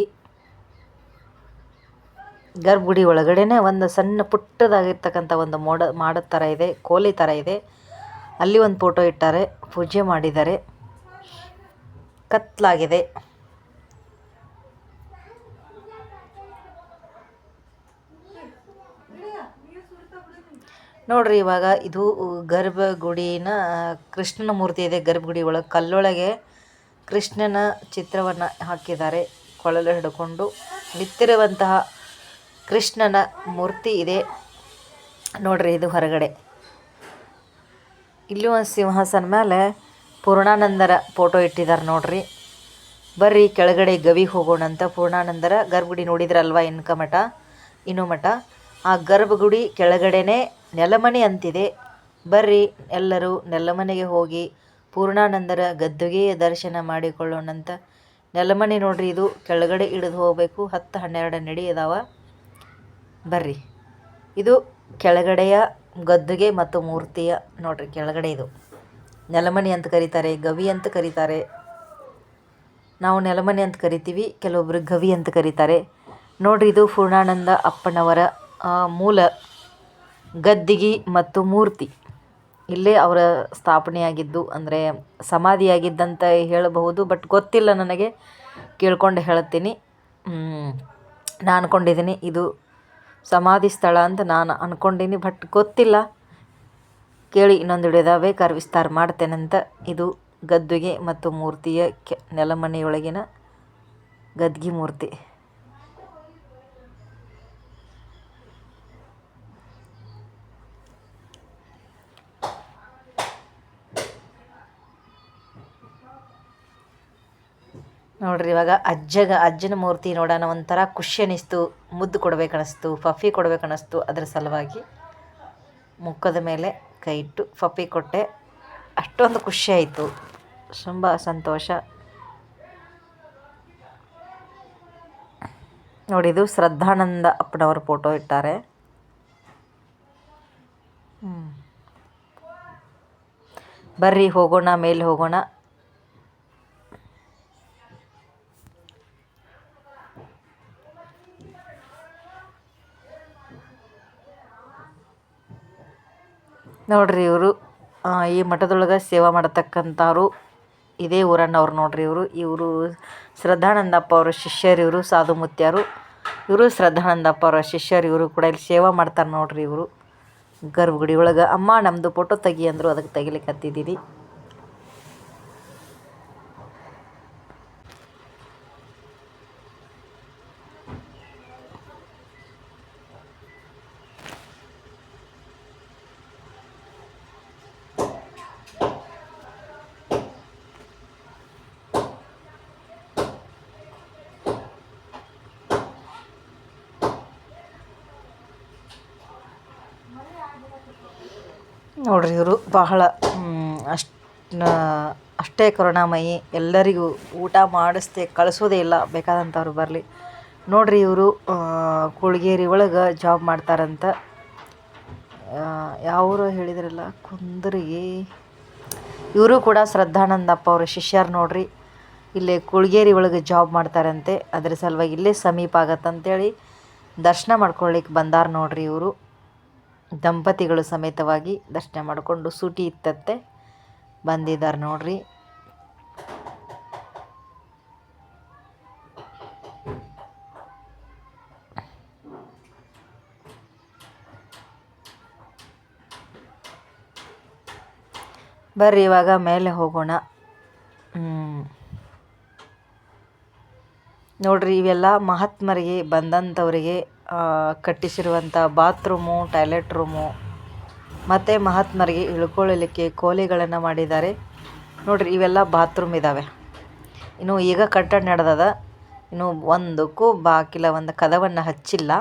ಗರ್ಭಗುಡಿ ಒಳಗಡೆನೆ ಒಂದು ಸಣ್ಣ ಪುಟ್ಟದಾಗಿರ್ತಕ್ಕಂಥ ಒಂದು ಮೋಡ ಮಾಡೋ ಥರ ಇದೆ, ಕೋಲಿ ಥರ ಇದೆ. ಅಲ್ಲಿ ಒಂದು ಫೋಟೋ ಇಟ್ಟಾರೆ, ಪೂಜೆ ಮಾಡಿದ್ದಾರೆ. ಕತ್ಲಾಗಿದೆ. ನೋಡ್ರಿ ಇವಾಗ ಇದು ಗರ್ಭಗುಡಿನ ಕೃಷ್ಣನ ಮೂರ್ತಿ ಇದೆ. ಗರ್ಭಗುಡಿ ಒಳಗೆ ಕಲ್ಲೊಳಗೆ ಕೃಷ್ಣನ ಚಿತ್ರವನ್ನು ಹಾಕಿದ್ದಾರೆ. ಕೊಳಲು ಹಿಡ್ಕೊಂಡು ನಿಂತಿರುವಂತಹ ಕೃಷ್ಣನ ಮೂರ್ತಿ ಇದೆ. ನೋಡ್ರಿ ಇದು ಹೊರಗಡೆ. ಇಲ್ಲಿ ಒಂದು ಸಿಂಹಾಸನ ಮೇಲೆ ಪೂರ್ಣಾನಂದರ ಫೋಟೋ ಇಟ್ಟಿದ್ದಾರೆ ನೋಡ್ರಿ. ಬರ್ರಿ ಕೆಳಗಡೆ ಗವಿ ಹೋಗೋಣ ಅಂತ ಪೂರ್ಣಾನಂದರ ಗರ್ಭಗುಡಿ ನೋಡಿದ್ರಲ್ವಾ ಇನ್ಕ ಮಠ, ಇನ್ನು ಮಠ. ಆ ಗರ್ಭಗುಡಿ ಕೆಳಗಡೆನೇ ನೆಲಮನೆ ಅಂತಿದೆ. ಬರ್ರಿ ಎಲ್ಲರೂ ನೆಲಮನೆಗೆ ಹೋಗಿ ಪೂರ್ಣಾನಂದರ ಗದ್ದುಗೆಯ ದರ್ಶನ ಮಾಡಿಕೊಳ್ಳೋಣಂತ ನೆಲಮನೆ ನೋಡ್ರಿ ಇದು ಕೆಳಗಡೆ ಇಳಿದು ಹೋಗಬೇಕು, ಹತ್ತು ಹನ್ನೆರಡು ನಡಿ ಇದಾವ ಬರ್ರಿ. ಇದು ಕೆಳಗಡೆಯ ಗದ್ದುಗೆ ಮತ್ತು ಮೂರ್ತಿಯ ನೋಡ್ರಿ, ಕೆಳಗಡೆ ಇದು. ನೆಲಮನೆ ಅಂತ ಕರೀತಾರೆ, ಗವಿ ಅಂತ ಕರೀತಾರೆ. ನಾವು ನೆಲಮಣಿ ಅಂತ ಕರಿತೀವಿ ಕೆಲವೊಬ್ಬರು ಗವಿ ಅಂತ ಕರೀತಾರೆ. ನೋಡ್ರಿ ಇದು ಪೂರ್ಣಾನಂದ ಅಪ್ಪನವರ ಮೂಲ ಗದ್ದಿಗೆ ಮತ್ತು ಮೂರ್ತಿ. ಇಲ್ಲೇ ಅವರ ಸ್ಥಾಪನೆಯಾಗಿದ್ದು, ಅಂದರೆ ಸಮಾಧಿಯಾಗಿದ್ದಂತ ಹೇಳಬಹುದು, ಬಟ್ ಗೊತ್ತಿಲ್ಲ ನನಗೆ. ಕೇಳ್ಕೊಂಡು ಹೇಳ್ತೀನಿ ನಾನು ಅಂದ್ಕೊಂಡಿದ್ದೀನಿ ಇದು ಸಮಾಧಿ ಸ್ಥಳ ಅಂತ ನಾನು ಅಂದ್ಕೊಂಡೀನಿ ಬಟ್ ಗೊತ್ತಿಲ್ಲ. ಕೇಳಿ ಇನ್ನೊಂದು ಹಿಡಿದಾವೆ ವಿಸ್ತಾರ ಮಾಡ್ತೇನಂತ. ಇದು ಗದ್ದುಗೆ ಮತ್ತು ಮೂರ್ತಿಯ ನೆಲಮನೆಯೊಳಗಿನ ಗದ್ಗಿ ಮೂರ್ತಿ. ನೋಡ್ರಿ ಇವಾಗ ಅಜ್ಜಗ, ಅಜ್ಜನ ಮೂರ್ತಿ ನೋಡೋಣ ಒಂಥರ ಖುಷಿ ಅನಿಸ್ತು, ಮುದ್ದು ಕೊಡ್ಬೇಕನ್ನಿಸ್ತು ಪಫಿ ಅನಿಸ್ತು ಅದರ ಸಲುವಾಗಿ. ಮುಖದ ಮೇಲೆ ಕೈ ಇಟ್ಟು ಪಪ್ಪಿ ಕೊಟ್ಟೆ. ಅಷ್ಟೊಂದು ಖುಷಿಯಾಯಿತು ತುಂಬ ಸಂತೋಷ. ನೋಡಿ, ಇದು ಶ್ರದ್ಧಾನಂದ ಅಪ್ಪನವರು ಫೋಟೋ ಇಟ್ಟಾರೆ. ಬರ್ರಿ ಹೋಗೋಣ, ಮೇಲೆ ಹೋಗೋಣ. ನೋಡ್ರಿ ಇವರು ಈ ಮಠದೊಳಗೆ ಸೇವಾ ಮಾಡತಕ್ಕಂಥವ್ರು ಇದೇ ಊರನ್ನವ್ರು ನೋಡ್ರಿ ಇವರು. ಇವರು ಶ್ರದ್ಧಾನಂದಪ್ಪ ಅವರ ಶಿಷ್ಯರು ಇವರು, ಸಾಧು ಇವರು ಶ್ರದ್ಧಾನಂದಪ್ಪ ಅವರ ಶಿಷ್ಯರು ಇವರು ಕೂಡ ಇಲ್ಲಿ ಸೇವಾ ಮಾಡ್ತಾರೆ ನೋಡ್ರಿ ಇವರು. ಗರ್ಭಗುಡಿ ಒಳಗೆ ಅಮ್ಮ ನಮ್ಮದು ಫೋಟೋ ತೆಗಿ ಅಂದರು ಅದಕ್ಕೆ ತೆಗಿಲಿಕ್ಕೆ ಹತ್ತಿದ್ದೀನಿ ನೋಡ್ರಿ ಇವರು ಬಹಳ ಅಷ್ಟು ಅಷ್ಟೇ ಕರುಣಾಮಯಿ, ಎಲ್ಲರಿಗೂ ಊಟ ಮಾಡಿಸ್ದೆ, ಕಳಿಸೋದೇ ಇಲ್ಲ, ಬೇಕಾದಂಥವ್ರು ಬರಲಿ. ನೋಡಿರಿ ಇವರು ಕೂಳ್ಗೇರಿ ಒಳಗೆ ಜಾಬ್ ಮಾಡ್ತಾರಂತ. ಯಾವರು ಹೇಳಿದ್ರಲ್ಲ ಕುಂದರ್ಗಿ ಇವರು ಕೂಡ ಶ್ರದ್ಧಾನಂದಪ್ಪ ಅವ್ರ ಶಿಷ್ಯರು ನೋಡ್ರಿ. ಇಲ್ಲೇ ಕುಳ್ಗೇರಿ ಒಳಗೆ ಜಾಬ್ ಮಾಡ್ತಾರಂತೆ. ಅದ್ರ ಸಲುವಾಗಿ ಇಲ್ಲೇ ಸಮೀಪ ಆಗತ್ತಂತೇಳಿ ದರ್ಶನ ಮಾಡ್ಕೊಳ್ಳಿಕ್ಕೆ ಬಂದಾರ ನೋಡ್ರಿ ಇವರು. ದಂಪತಿಗಳು ಸಮೇತವಾಗಿ ದರ್ಶನ ಮಾಡಿಕೊಂಡು ಸೂಟಿ ಇತ್ತತ್ತೆ ಬಂದಿದ್ದಾರೆ ನೋಡ್ರಿ. ಬರ್ರಿ ಇವಾಗ ಮೇಲೆ ಹೋಗೋಣ. ನೋಡ್ರಿ, ಇವೆಲ್ಲ ಮಹಾತ್ಮರಿಗೆ ಬಂದಂಥವರಿಗೆ ಕಟ್ಟಿಸಿರುವಂಥ ಬಾತ್ರೂಮು, ಟಾಯ್ಲೆಟ್ ರೂಮು, ಮತ್ತು ಮಹಾತ್ಮರಿಗೆ ಇಳ್ಕೊಳ್ಳಲಿಕ್ಕೆ ಕೋಲಿಗಳನ್ನು ಮಾಡಿದ್ದಾರೆ. ನೋಡ್ರಿ, ಇವೆಲ್ಲ ಬಾತ್ರೂಮ್ ಇದ್ದಾವೆ ಇನ್ನು ಈಗ ಕಟ್ಟಡ ನಡೆದದ. ಇನ್ನು ಒಂದಕ್ಕೂ ಬಾಕಿಲ, ಒಂದು ಕದವನ್ನು ಹಚ್ಚಿಲ್ಲ.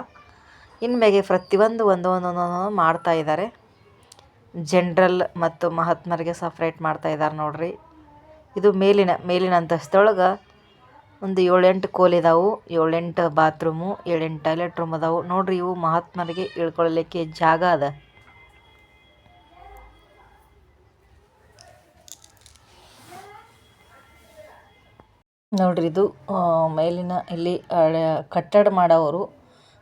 ಇನ್ಮೇಗೆ ಪ್ರತಿಯೊಂದು ಒಂದು ಒಂದೊಂದು ಮಾಡ್ತಾ ಇದ್ದಾರೆ. ಜನ್ರಲ್ ಮತ್ತು ಮಹಾತ್ಮರಿಗೆ ಸಪ್ರೇಟ್ ಮಾಡ್ತಾ ಇದ್ದಾರೆ ನೋಡ್ರಿ. ಇದು ಮೇಲಿನ ಮೇಲಿನ ಅಂತಸ್ತೊಳಗೆ ಒಂದು ಏಳೆಂಟು ಕೋಲ್ ಇದಾವು, ಏಳೆಂಟು ಬಾತ್ರೂಮು, ಏಳೆಂಟು ಟಾಯ್ಲೆಟ್ ರೂಮ್ ಅದಾವು. ನೋಡ್ರಿ ಇವು ಮಹಾತ್ಮರಿಗೆ ಇಳ್ಕೊಳ್ಳಲಿಕ್ಕೆ ಜಾಗ ಅದ. ನೋಡ್ರಿ ಇದು ಮೇಲಿನ ಇಲ್ಲಿ ಕಟ್ಟಡ ಮಾಡೋರು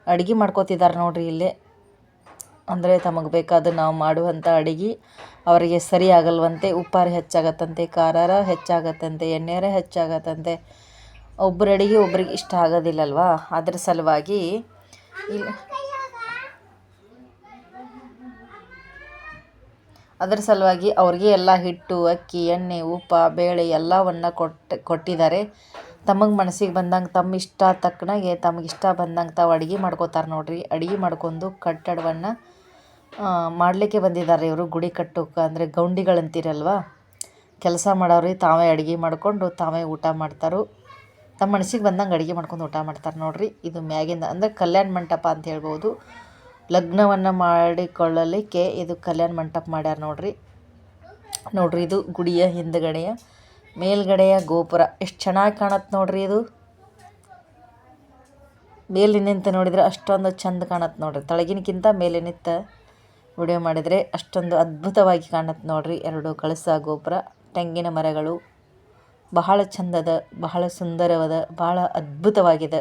ಅಡಿಗೆ ಮಾಡ್ಕೋತಿದ್ದಾರೆ ನೋಡ್ರಿ ಇಲ್ಲಿ. ಅಂದರೆ ತಮಗೆ ಬೇಕಾದ ನಾವು ಮಾಡುವಂಥ ಅಡಿಗೆ ಅವರಿಗೆ ಸರಿ ಆಗಲ್ವಂತೆ. ಉಪ್ಪಾರ ಹೆಚ್ಚಾಗತ್ತಂತೆ, ಖಾರಾರ ಹೆಚ್ಚಾಗತ್ತಂತೆ ಎಣ್ಣೆರ ಹೆಚ್ಚಾಗತ್ತಂತೆ. ಒಬ್ಬರ ಅಡುಗೆ ಒಬ್ರಿಗೆ ಇಷ್ಟ ಆಗೋದಿಲ್ಲಲ್ವಾ? ಅದ್ರ ಸಲುವಾಗಿ ಇಲ್ಲ ಅದರ ಸಲುವಾಗಿ ಅವ್ರಿಗೆ ಎಲ್ಲ ಹಿಟ್ಟು, ಅಕ್ಕಿ, ಎಣ್ಣೆ, ಉಪ್ಪ, ಬೇಳೆ ಎಲ್ಲವನ್ನು ಕೊಟ್ಟು, ಕೊಟ್ಟಿದ್ದಾರೆ. ತಮಗೆ ಮನಸ್ಸಿಗೆ ಬಂದಂಗೆ ತಮ್ಮ ಇಷ್ಟ ತಕ್ಕನಾಗೆ ತಮಗೆ ಇಷ್ಟ ಬಂದಂಗೆ ತಾವು ಅಡುಗೆ ಮಾಡ್ಕೋತಾರೆ ನೋಡ್ರಿ. ಅಡುಗೆ ಮಾಡ್ಕೊಂಡು ಕಟ್ಟಡವನ್ನು ಮಾಡಲಿಕ್ಕೆ ಬಂದಿದ್ದಾರೆ ಇವರು. ಗುಡಿ ಕಟ್ಟೋಕೆ ಅಂದರೆ ಗೌಂಡಿಗಳಂತೀರಲ್ವ ಕೆಲಸ ಮಾಡೋರಿ ತಾವೇ ಅಡುಗೆ ಮಾಡಿಕೊಂಡು ತಾವೇ ಊಟ ಮಾಡ್ತಾರೆ. ತಮ್ಮ ಮನಸ್ಸಿಗೆ ಬಂದಂಗೆ ಅಡುಗೆ ಮಾಡ್ಕೊಂಡು ಊಟ ಮಾಡ್ತಾರೆ ನೋಡ್ರಿ. ಇದು ಮ್ಯಾಗಿಂದ ಅಂದರೆ ಕಲ್ಯಾಣ ಮಂಟಪ ಅಂತ ಹೇಳ್ಬೋದು. ಲಗ್ನವನ್ನು ಮಾಡಿಕೊಳ್ಳಲಿಕ್ಕೆ ಇದು ಕಲ್ಯಾಣ ಮಂಟಪ ಮಾಡ್ಯಾರ ನೋಡ್ರಿ. ನೋಡ್ರಿ ಇದು ಗುಡಿಯ ಹಿಂದುಗಡೆಯ ಮೇಲ್ಗಡೆಯ ಗೋಪುರ. ಎಷ್ಟು ಚೆನ್ನಾಗಿ ಕಾಣತ್ತೆ ನೋಡ್ರಿ ಇದು. ಮೇಲೆ ನಿಂತು ನೋಡಿದರೆ ಅಷ್ಟೊಂದು ಚಂದ ಕಾಣತ್ತೆ ನೋಡ್ರಿ. ತಳಗಿನಕ್ಕಿಂತ ಮೇಲೆ ನಿಂತ ವಿಡಿಯೋ ಮಾಡಿದರೆ ಅಷ್ಟೊಂದು ಅದ್ಭುತವಾಗಿ ಕಾಣತ್ತೆ ನೋಡ್ರಿ. ಎರಡು ಕಳಸ ಗೋಪುರ, ತೆಂಗಿನ ಮರಗಳು ಬಹಳ ಚಂದದ, ಬಹಳ ಸುಂದರವಾದ, ಬಹಳ ಅದ್ಭುತವಾಗಿದೆ.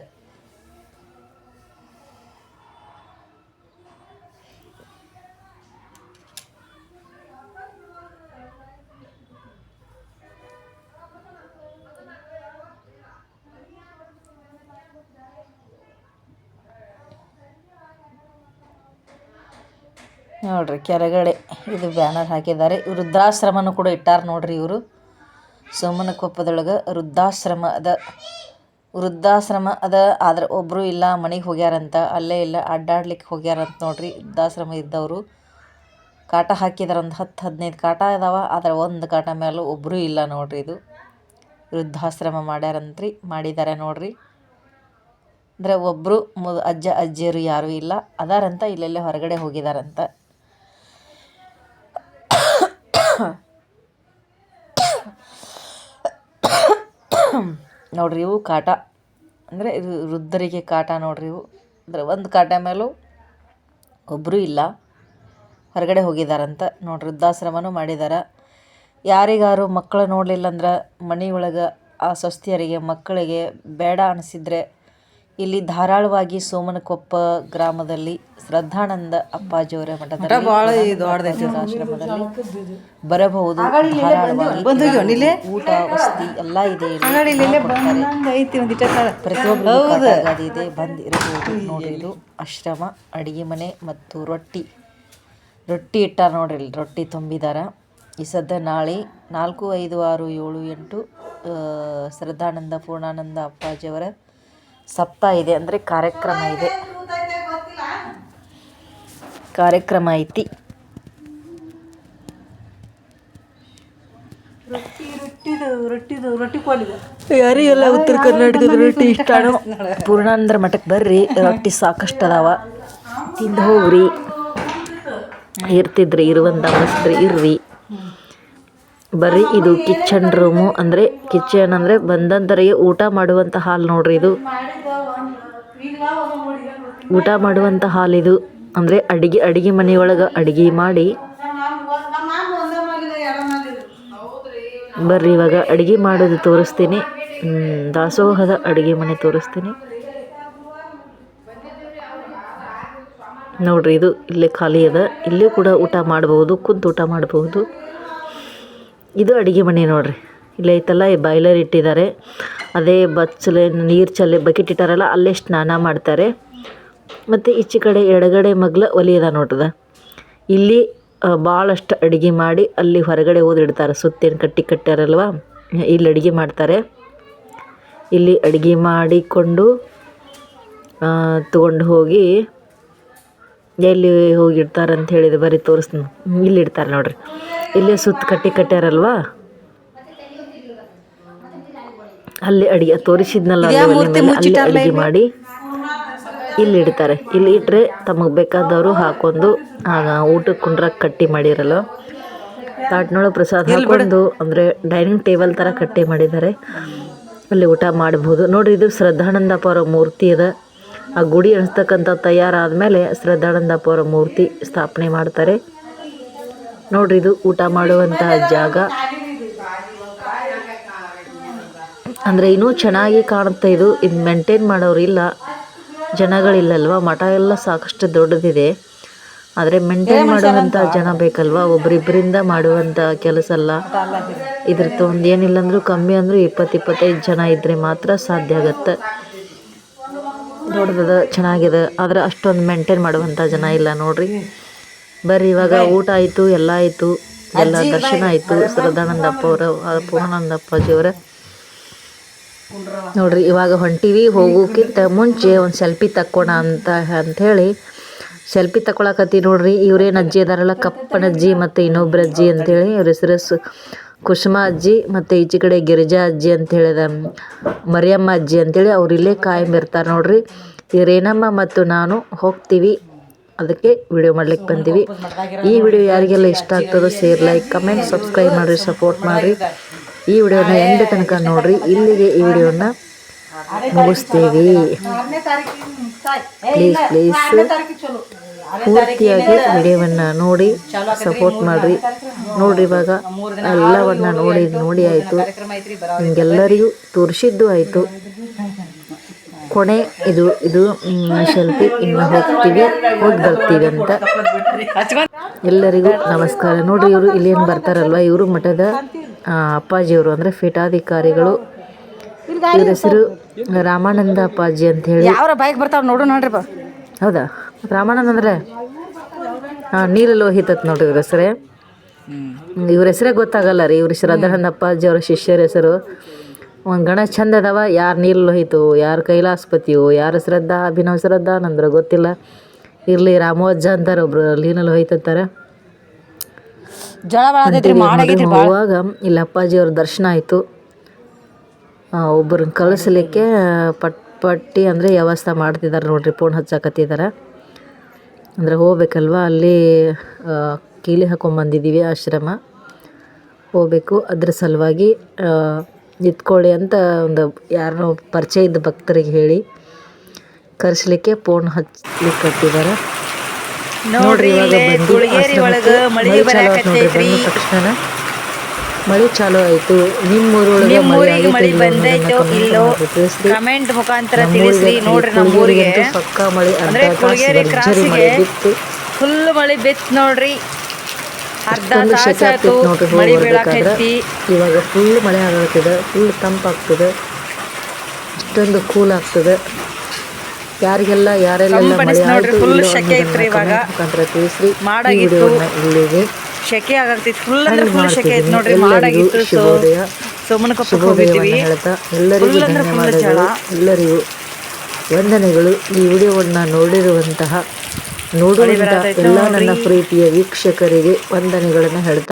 ನೋಡ್ರಿ ಕೆಳಗಡೆ ಇದು ಬ್ಯಾನರ್ ಹಾಕಿದ್ದಾರೆ. ರುದ್ರಾಶ್ರಮನು ಕೂಡ ಇಟ್ಟಾರ ನೋಡ್ರಿ ಇವರು. ಸೋಮನಕೊಪ್ಪದೊಳಗೆ ವೃದ್ಧಾಶ್ರಮ ಅದ. ವೃದ್ಧಾಶ್ರಮ ಅದ, ಆದ್ರೆ ಒಬ್ಬರು ಇಲ್ಲ, ಮನೆಗೆ ಹೋಗ್ಯಾರಂತ, ಅಲ್ಲೇ ಇಲ್ಲ ಅಡ್ಡಾಡ್ಲಿಕ್ಕೆ ಹೋಗ್ಯಾರಂತ ನೋಡ್ರಿ, ವೃದ್ಧಾಶ್ರಮ ಇದ್ದವರು. ಕಾಟ ಹಾಕಿದಾರ ಒಂದು ಹತ್ತು, ಹದಿನೈದು ಕಾಟ ಅದಾವ, ಆದ್ರೆ ಒಂದು ಕಾಟ ಮೇಲೆ ಒಬ್ಬರು ಇಲ್ಲ ನೋಡ್ರಿ ಇದು. ವೃದ್ಧಾಶ್ರಮ ಮಾಡ್ಯಾರಂತ್ರಿ ಮಾಡಿದ್ದಾರೆ ನೋಡ್ರಿ. ಅಂದ್ರೆ ಒಬ್ಬರು ಅಜ್ಜ, ಅಜ್ಜಿಯರು ಯಾರೂ ಇಲ್ಲ, ಅದಾರಂತ, ಇಲ್ಲೆಲ್ಲೇ ಹೊರಗಡೆ ಹೋಗಿದಾರಂತ. ನೋಡ್ರಿ ಇವು ಕಾಟ. ಅಂದರೆ ಇದು ವೃದ್ಧರಿಗೆ ಕಾಟ ನೋಡ್ರಿ ಇವು. ಅಂದರೆ ಒಂದು ಕಾಟ ಮೇಲೂ ಒಬ್ಬರೂ ಇಲ್ಲ. ಹೊರಗಡೆ ಹೋಗಿದಾರಂತ ನೋಡಿ ವೃದ್ಧಾಶ್ರಮನೂ ಮಾಡಿದ್ದಾರೆ ಯಾರಿಗಾರು ಮಕ್ಕಳು ನೋಡಲಿಲ್ಲ ಅಂದ್ರೆ ಮನೆಯೊಳಗೆ ಆ ಸ್ವಸ್ತಿಯರಿಗೆ ಮಕ್ಕಳಿಗೆ ಬೇಡ ಅನಿಸಿದ್ರೆ ಇಲ್ಲಿ ಧಾರಾಳವಾಗಿ ಸೋಮನಕೊಪ್ಪ ಗ್ರಾಮದಲ್ಲಿ ಶ್ರದ್ಧಾನಂದ ಅಪ್ಪಾಜಿಯವರ ಮಠದಲ್ಲಿ ಆಶ್ರಮದಲ್ಲಿ ಬರಬಹುದು. ಧಾರಾಳವಾಗಿ ಊಟ ವಸತಿ ಎಲ್ಲ ಇದೆ ಇಲ್ಲಿ. ಕೊಡ್ತಾರೆ. ಪ್ರತಿಯೊಬ್ಬರಿಗೂ ಕಾಟಾಗಾದಿ ಇದೆ ಬಂದು ಇರಬಹುದು ನೋಡ್ರಿ ಇದು ಆಶ್ರಮ ಅಡಿಗೆ ಮನೆ ಮತ್ತು ರೊಟ್ಟಿ. ರೊಟ್ಟಿ ಇಟ್ಟಾರ ನೋಡ್ರಿ ಇಲ್ಲಿ ರೊಟ್ಟಿ ತುಂಬಿದಾರ. ಈ ಸದ್ಯ ನಾಳೆ ನಾಲ್ಕು ಐದು ಆರು ಏಳು ಎಂಟು ಆ, ಶ್ರದ್ಧಾನಂದ ಪೂರ್ಣಾನಂದ ಅಪ್ಪಾಜಿಯವರ ಸಪ್ತ ಇದೆ ಅಂದರೆ ಕಾರ್ಯಕ್ರಮ ಇದೆ. ಕಾರ್ಯಕ್ರಮ ಐತಿ. ಯಾರು ಎಲ್ಲ ಉತ್ತರ ಕರ್ನಾಟಕದ ರೊಟ್ಟಿ ಇಷ್ಟ ಪೂರ್ಣಾಂದ್ರ ಮಠಕ್ಕೆ ಬರ್ರಿ ರೊಟ್ಟಿ ಸಾಕಷ್ಟು ಅದಾವ. ತಿಂದು ಹೋಗ್ರಿ. ಇರ್ತಿದ್ರಿ ಇರುವಂತ ಮಸ್ತ್ರಿ ಇರ್ರಿ. ಬರ್ರಿ ಇದು ಕಿಚನ್ ರೂಮು ಅಂದ್ರೆ ಕಿಚನ್ ಅಂದ್ರೆ ಬಂದಂತರಿಗೆ ಊಟ ಮಾಡುವಂತ ಹಾಲ್ ನೋಡ್ರಿ ಇದು. ಊಟ ಮಾಡುವಂತ ಹಾಲ್ ಇದು. ಅಂದ್ರೆ ಅಡಿಗೆ ಅಡಿಗೆ ಮನೆಯೊಳಗೆ ಅಡಿಗೆ ಮಾಡಿ. ಬರ್ರಿ ಇವಾಗ ಅಡಿಗೆ ಮಾಡೋದು ತೋರಿಸ್ತೀನಿ. ದಾಸೋಹದ ಅಡಿಗೆ ಮನೆ ತೋರಿಸ್ತೀನಿ. ನೋಡ್ರಿ ಇದು ಇಲ್ಲೇ ಖಾಲಿ ಅದ. ಇಲ್ಲೂ ಕೂಡ ಊಟ ಮಾಡಬಹುದು ಕುಂತು ಊಟ ಮಾಡಬಹುದು ಇದು ಅಡುಗೆ ಮನೆ ನೋಡ್ರಿ. ಇಲ್ಲಿ ಐತಲ್ಲ, ಈ ಬಾಯ್ಲರ್ ಇಟ್ಟಿದ್ದಾರೆ ಅದೇ ಬಚ್ಚಲೆ, ನೀರು ಚಲ್ಲೆ ಬಕೆಟ್ ಇಟ್ಟಾರಲ್ಲ, ಅಲ್ಲೇ ಸ್ನಾನ ಮಾಡ್ತಾರೆ. ಮತ್ತು ಈಚೆ ಕಡೆ ಎಡಗಡೆ ಮಗ್ಲ ಒಲಿಯದ ನೋಡ್ರದ. ಇಲ್ಲಿ ಭಾಳಷ್ಟು ಅಡುಗೆ ಮಾಡಿ ಅಲ್ಲಿ ಹೊರಗಡೆ ಓದಿಡ್ತಾರೆ. ಸುತ್ತೇನು ಕಟ್ಟಿ ಕಟ್ಟಾರಲ್ವ ಇಲ್ಲಿ ಅಡುಗೆ ಮಾಡ್ತಾರೆ. ಇಲ್ಲಿ ಅಡುಗೆ ಮಾಡಿಕೊಂಡು ತಗೊಂಡು ಹೋಗಿ ಎಲ್ಲಿ ಹೋಗಿರ್ತಾರೆ ಅಂತ ಹೇಳಿದ್ರೆ ಬರೀ ತೋರಿಸ್ತೀನಿ. ಇಲ್ಲಿ ಇಡ್ತಾರೆ ನೋಡ್ರಿ. ಇಲ್ಲೇ ಸುತ್ತ ಕಟ್ಟಿ ಕಟ್ಟ್ಯಾರಲ್ವಾ? ಅಲ್ಲಿ ಅಡಿಗೆ ತೋರಿಸಿದ್ನಲ್ಲ ಅಲ್ಲಿ ಮೇಲೆ ಅಡಿಗೆ ಮಾಡಿ. ಇಲ್ಲಿ ಇಡ್ತಾರೆ. ಇಲ್ಲಿ ಇಟ್ಟರೆ ತಮಗೆ ಬೇಕಾದವರು ಹಾಕೊಂಡು ಆಗ ಊಟಕ್ಕೆ ಕುಂಡ್ರಕ್ಕೆ ಕಟ್ಟಿ ಮಾಡಿರಲ್ಲ. ತಾಟ್ನೊಳಗೆ ಪ್ರಸಾದ ಹಾಕೊಂಡು ಅಂದರೆ ಡೈನಿಂಗ್ ಟೇಬಲ್ ಥರ ಕಟ್ಟಿ ಮಾಡಿದ್ದಾರೆ. ಅಲ್ಲಿ ಊಟ ಮಾಡ್ಬೋದು. ನೋಡಿರಿ ಇದು ಶ್ರದ್ಧಾನಂದಪ್ಪ ಅವರ ಮೂರ್ತಿ ಅದ. ಆ ಗುಡಿ ಅನಿಸ್ತಕ್ಕಂಥ ತಯಾರಾದ್ಮೇಲೆ ಶ್ರದ್ಧಾನಂದಪ್ಪ ಅವರ ಮೂರ್ತಿ ಸ್ಥಾಪನೆ ಮಾಡ್ತಾರೆ. ನೋಡ್ರಿ ಇದು ಊಟ ಮಾಡುವಂತಹ ಜಾಗ. ಅಂದ್ರೆ ಇನ್ನೂ ಚೆನ್ನಾಗಿ ಕಾಣುತ್ತೆ ಇದು. ಇದು ಮೇಂಟೈನ್ ಮಾಡೋರು ಇಲ್ಲ. ಜನಗಳಿಲ್ಲಲ್ವ? ಮಠ ಎಲ್ಲ ಸಾಕಷ್ಟು ದೊಡ್ಡದಿದೆ. ಆದರೆ ಮೇಂಟೈನ್ ಮಾಡುವಂತಹ ಜನ ಬೇಕಲ್ವಾ? ಒಬ್ಬರಿಬ್ಬರಿಂದ ಮಾಡುವಂತಹ ಕೆಲಸ ಅಲ್ಲ. ಇದ್ರ ಒಂದು ಏನಿಲ್ಲ ಅಂದ್ರು ಕಮ್ಮಿ ಅಂದ್ರು ಇಪ್ಪತ್ತು ಇಪ್ಪತ್ತೈದು ಜನ ಇದ್ರೆ ಮಾತ್ರ ಸಾಧ್ಯ ಆಗತ್ತೆ. ದೊಡ್ಡದ ಚೆನ್ನಾಗಿದೆ. ಆದರೆ ಅಷ್ಟೊಂದು ಮೇಂಟೈನ್ ಮಾಡುವಂಥ ಜನ ಇಲ್ಲ ನೋಡ್ರಿ. ಬರ್ರಿ ಇವಾಗ ಊಟ ಆಯ್ತು ಎಲ್ಲ ಆಯ್ತು. ಎಲ್ಲ ದರ್ಶನ ಆಯ್ತು ಶ್ರದ್ಧಾನಂದಪ್ಪ ಅವರ ಪೂರ್ಣಾನಂದಪ್ಪಾಜಿಯವರ ನೋಡ್ರಿ ಇವಾಗ ಹೊಂಟಿವಿ ಹೋಗೋಕ್ಕಿಂತ ಮುಂಚೆ ಒಂದು ಸೆಲ್ಫಿ ತಕ್ಕೋಣ ಅಂತ ಅಂಥೇಳಿ ಸೆಲ್ಫಿ ತಕ್ಕೊಳಕತ್ತಿ ನೋಡ್ರಿ ಇವ್ರೇನು ಅಜ್ಜಿ ಅದಾರಲ್ಲ ಕಪ್ಪನ ಅಜ್ಜಿ ಮತ್ತು ಇನ್ನೊಬ್ರ ಅಜ್ಜಿ ಅಂತೇಳಿ ಇವ್ರ ಹೆಸರು ಸು ಕುಸುಮ ಅಜ್ಜಿ ಮತ್ತು ಈಚೆ ಕಡೆ ಗಿರಿಜಾ ಅಜ್ಜಿ ಅಂತ ಹೇಳಿದ ಮರಿಯಮ್ಮ ಅಜ್ಜಿ ಅಂತೇಳಿ ಅವ್ರು ಇಲ್ಲೇ ಕಾಯಂ ಇರ್ತಾರೆ ನೋಡ್ರಿ. ರೇಣಮ್ಮ ಮತ್ತು ನಾನು ಹೋಗ್ತೀವಿ. ಅದಕ್ಕೆ ವಿಡಿಯೋ ಮಾಡ್ಲಿಕ್ಕೆ ಬಂದೀವಿ. ಈ ವಿಡಿಯೋ ಯಾರಿಗೆಲ್ಲ ಇಷ್ಟ ಆಗ್ತದೋ ಶೇರ್ ಲೈಕ್ ಕಮೆಂಟ್ ಸಬ್ಸ್ಕ್ರೈಬ್ ಮಾಡಿರಿ ಸಪೋರ್ಟ್ ಮಾಡಿರಿ. ಈ ವಿಡಿಯೋನ ಎಂಡ್ ತನಕ ನೋಡ್ರಿ. ಇಲ್ಲಿಗೆ ಈ ವಿಡಿಯೋನ ಮುಗಿಸ್ತೀವಿ. ಪ್ಲೀಸ್ ಪ್ಲೀಸ್ ಪೂರ್ತಿಯಾಗಿ ವಿಡಿಯೋವನ್ನು ನೋಡಿ ಸಪೋರ್ಟ್ ಮಾಡಿರಿ. ನೋಡ್ರಿ ಇವಾಗ ಎಲ್ಲವನ್ನು ನೋಡಿ ನೋಡಿ ಆಯಿತು. ನಿಮಗೆಲ್ಲರಿಗೂ ತೋರಿಸಿದ್ದು ಆಯಿತು. ಕೊನೆ ಇದು ಇದು ಸೆಲ್ಫಿ ಇನ್ನು ಹೋಗ್ತೀವಿ ಹೋಗಿ ಬರ್ತೀವಿ ಅಂತ. ಎಲ್ಲರಿಗೂ ನಮಸ್ಕಾರ. ನೋಡ್ರಿ ಇವರು ಇಲ್ಲೇನು ಬರ್ತಾರಲ್ವ? ಇವರು ಮಠದ ಅಪ್ಪಾಜಿಯವರು ಅಂದರೆ ಪೀಠಾಧಿಕಾರಿಗಳು. ಇವ್ರ ಹೆಸರು ರಾಮಾನಂದ ಅಪ್ಪಾಜಿ ಅಂತ ಹೇಳಿ. ಅವರ ಬೈಕ್ ಬರ್ತಾವ ನೋಡು ನೋಡ್ರಿ ಹೌದಾ? ರಾಮಾನಂದ ಅಂದ್ರೆ ಹಾಂ ನೀರು ಲೋಹಿತತ್ ನೋಡ್ರಿ ಇವ್ರ ಹೆಸರೇ. ಇವ್ರ ಹೆಸರೇ ಗೊತ್ತಾಗಲ್ಲ ರೀ ಇವ್ರ ಶ್ರದ್ಧಾನಂದ ಅಪ್ಪಾಜಿ ಅವರ ಶಿಷ್ಯರ ಹೆಸರು. ಒಂದು ಗಣ ಚಂದ ಅದಾವ ಯಾರು ನೀರು ಹೋಯ್ತು ಯಾರು ಕೈಲಾಸಪತಿಯೋ ಯಾರು ಶ್ರದ್ಧಾ ಅಭಿನವ ಶ್ರದ್ಧಾ ನಂದ್ರೆ ಗೊತ್ತಿಲ್ಲ. ಇರಲಿ ರಾಮೋಜ್ಜ ಅಂತಾರೆ ಒಬ್ರು ಲೀನಲ್ಲಿ ಹೋಯ್ತಾರೆ ಹೋಗುವಾಗ ಇಲ್ಲಿ ಅಪ್ಪಾಜಿ ಅವ್ರ ದರ್ಶನ ಆಯಿತು. ಒಬ್ಬರನ್ನ ಕಳಿಸ್ಲಿಕ್ಕೆ ಪಟ್ ಪಟ್ಟಿ ಅಂದರೆ ವ್ಯವಸ್ಥೆ ಮಾಡ್ತಿದ್ದಾರೆ ನೋಡ್ರಿ ಫೋನ್ ಹಚ್ಚಾಕತ್ತಿದ್ದಾರೆ ಅಂದರೆ ಹೋಗ್ಬೇಕಲ್ವ ಅಲ್ಲಿ ಕೀಲಿ ಹಾಕೊಂಬಂದಿದ್ದೀವಿ ಆಶ್ರಮ. ಹೋಗ್ಬೇಕು ಅದ್ರ ಸಲುವಾಗಿ ನಿಂತ್ಕೊಳ್ಳಿ ಅಂತ ಒಂದು ಯಾರನ್ನೋ ಪರಿಚಯ ಇದ್ದ ಭಕ್ತರಿಗೆ ಹೇಳಿ ಕರೆಸ್ಲಿಕ್ಕೆ ಫೋನ್ ಹಚ್ಚಲಿಕ್ಕೆ ಕಟ್ಟಿದ್ದಾರೆ ನೋಡ್ರಿ ಇವಾಗ ಬಂದು ಆಶ್ರಮಕ್ಕೆ ಮಳೆ ಚಾಲು ಆಯ್ತು ನೋಡ್ರಿ ಬಂದ ತಕ್ಷಣ ಮಳೆ ಚಾಲು ಆಯ್ತು. ನಿಮ್ಮ ಊರೊಳಗೆ ಮಳೆ ಇಲ್ಲೋ ಬಂದೈತೋ. ಕಮೆಂಟ್ ಮುಖಾಂತರ ತಿಳಿಸ್ರಿ. ನೋಡ್ರಿ ನಮ್ಮ ಊರಿಗೆ ಪಕ್ಕ ಮಳೆ ಅಂದ್ರೆ ಕುಳಗೇರಿ ಕ್ರಾಸಿಗೆ ಬಿತ್ತು. ಫುಲ್ ಮಳಿ ಬಿತ್ತು ನೋಡ್ರಿ. ಅರ್ಧ ತಾಸ ಆಯ್ತು. ಮಳಿ ಬೀಳಾಕೈತಿ. ಇವಾಗ ಫುಲ್ ಮಳೆ ಆಗತ್ತಿದೆ ಫುಲ್ ತಂಪಾಗ್ತದೆ ಇಷ್ಟೊಂದು ಕೂಲ್ ಆಗ್ತದೆ. ಯಾರಿಗೆಲ್ಲ ಯಾರೆಲ್ಲ ಮಳೆ ನೋಡ್ರಿ, ಶೆಕೆ ಐತ್ರಿ ಇವಾಗ. ಮುಖಾಂತರ ತಿಳಿಸ್ರಿ. ಮಾಡಾಗಿತ್ತು. ಇಲ್ಲಿಗೆ ಶೆಕೆ ಆಗತೈತಿ ಫುಲ್ ಅಂದ್ರೆ ಫುಲ್ ಶೆಕೆ ಐತಿ ನೋಡ್ರಿ. ಎಲ್ಲರಿಗೂ ಮಾಡಾಗಿತ್ತು. ಶುಭೋದಯ. ಕಪ್ಪಕ್ಕೆ ಧನ್ಯವಾದಗಳು. ಎಲ್ಲರಿಗೂ ವಂದನೆಗಳು. ಈ ವಿಡಿಯೋವನ್ನು ನೋಡಿರುವಂತಹ ಬರತೈತೆ ಎಲ್ಲ ನನ್ನ ಪ್ರೀತಿಯ ವೀಕ್ಷಕರಿಗೆ ವಂದನೆಗಳನ್ನು ಹೇಳ್ತಾ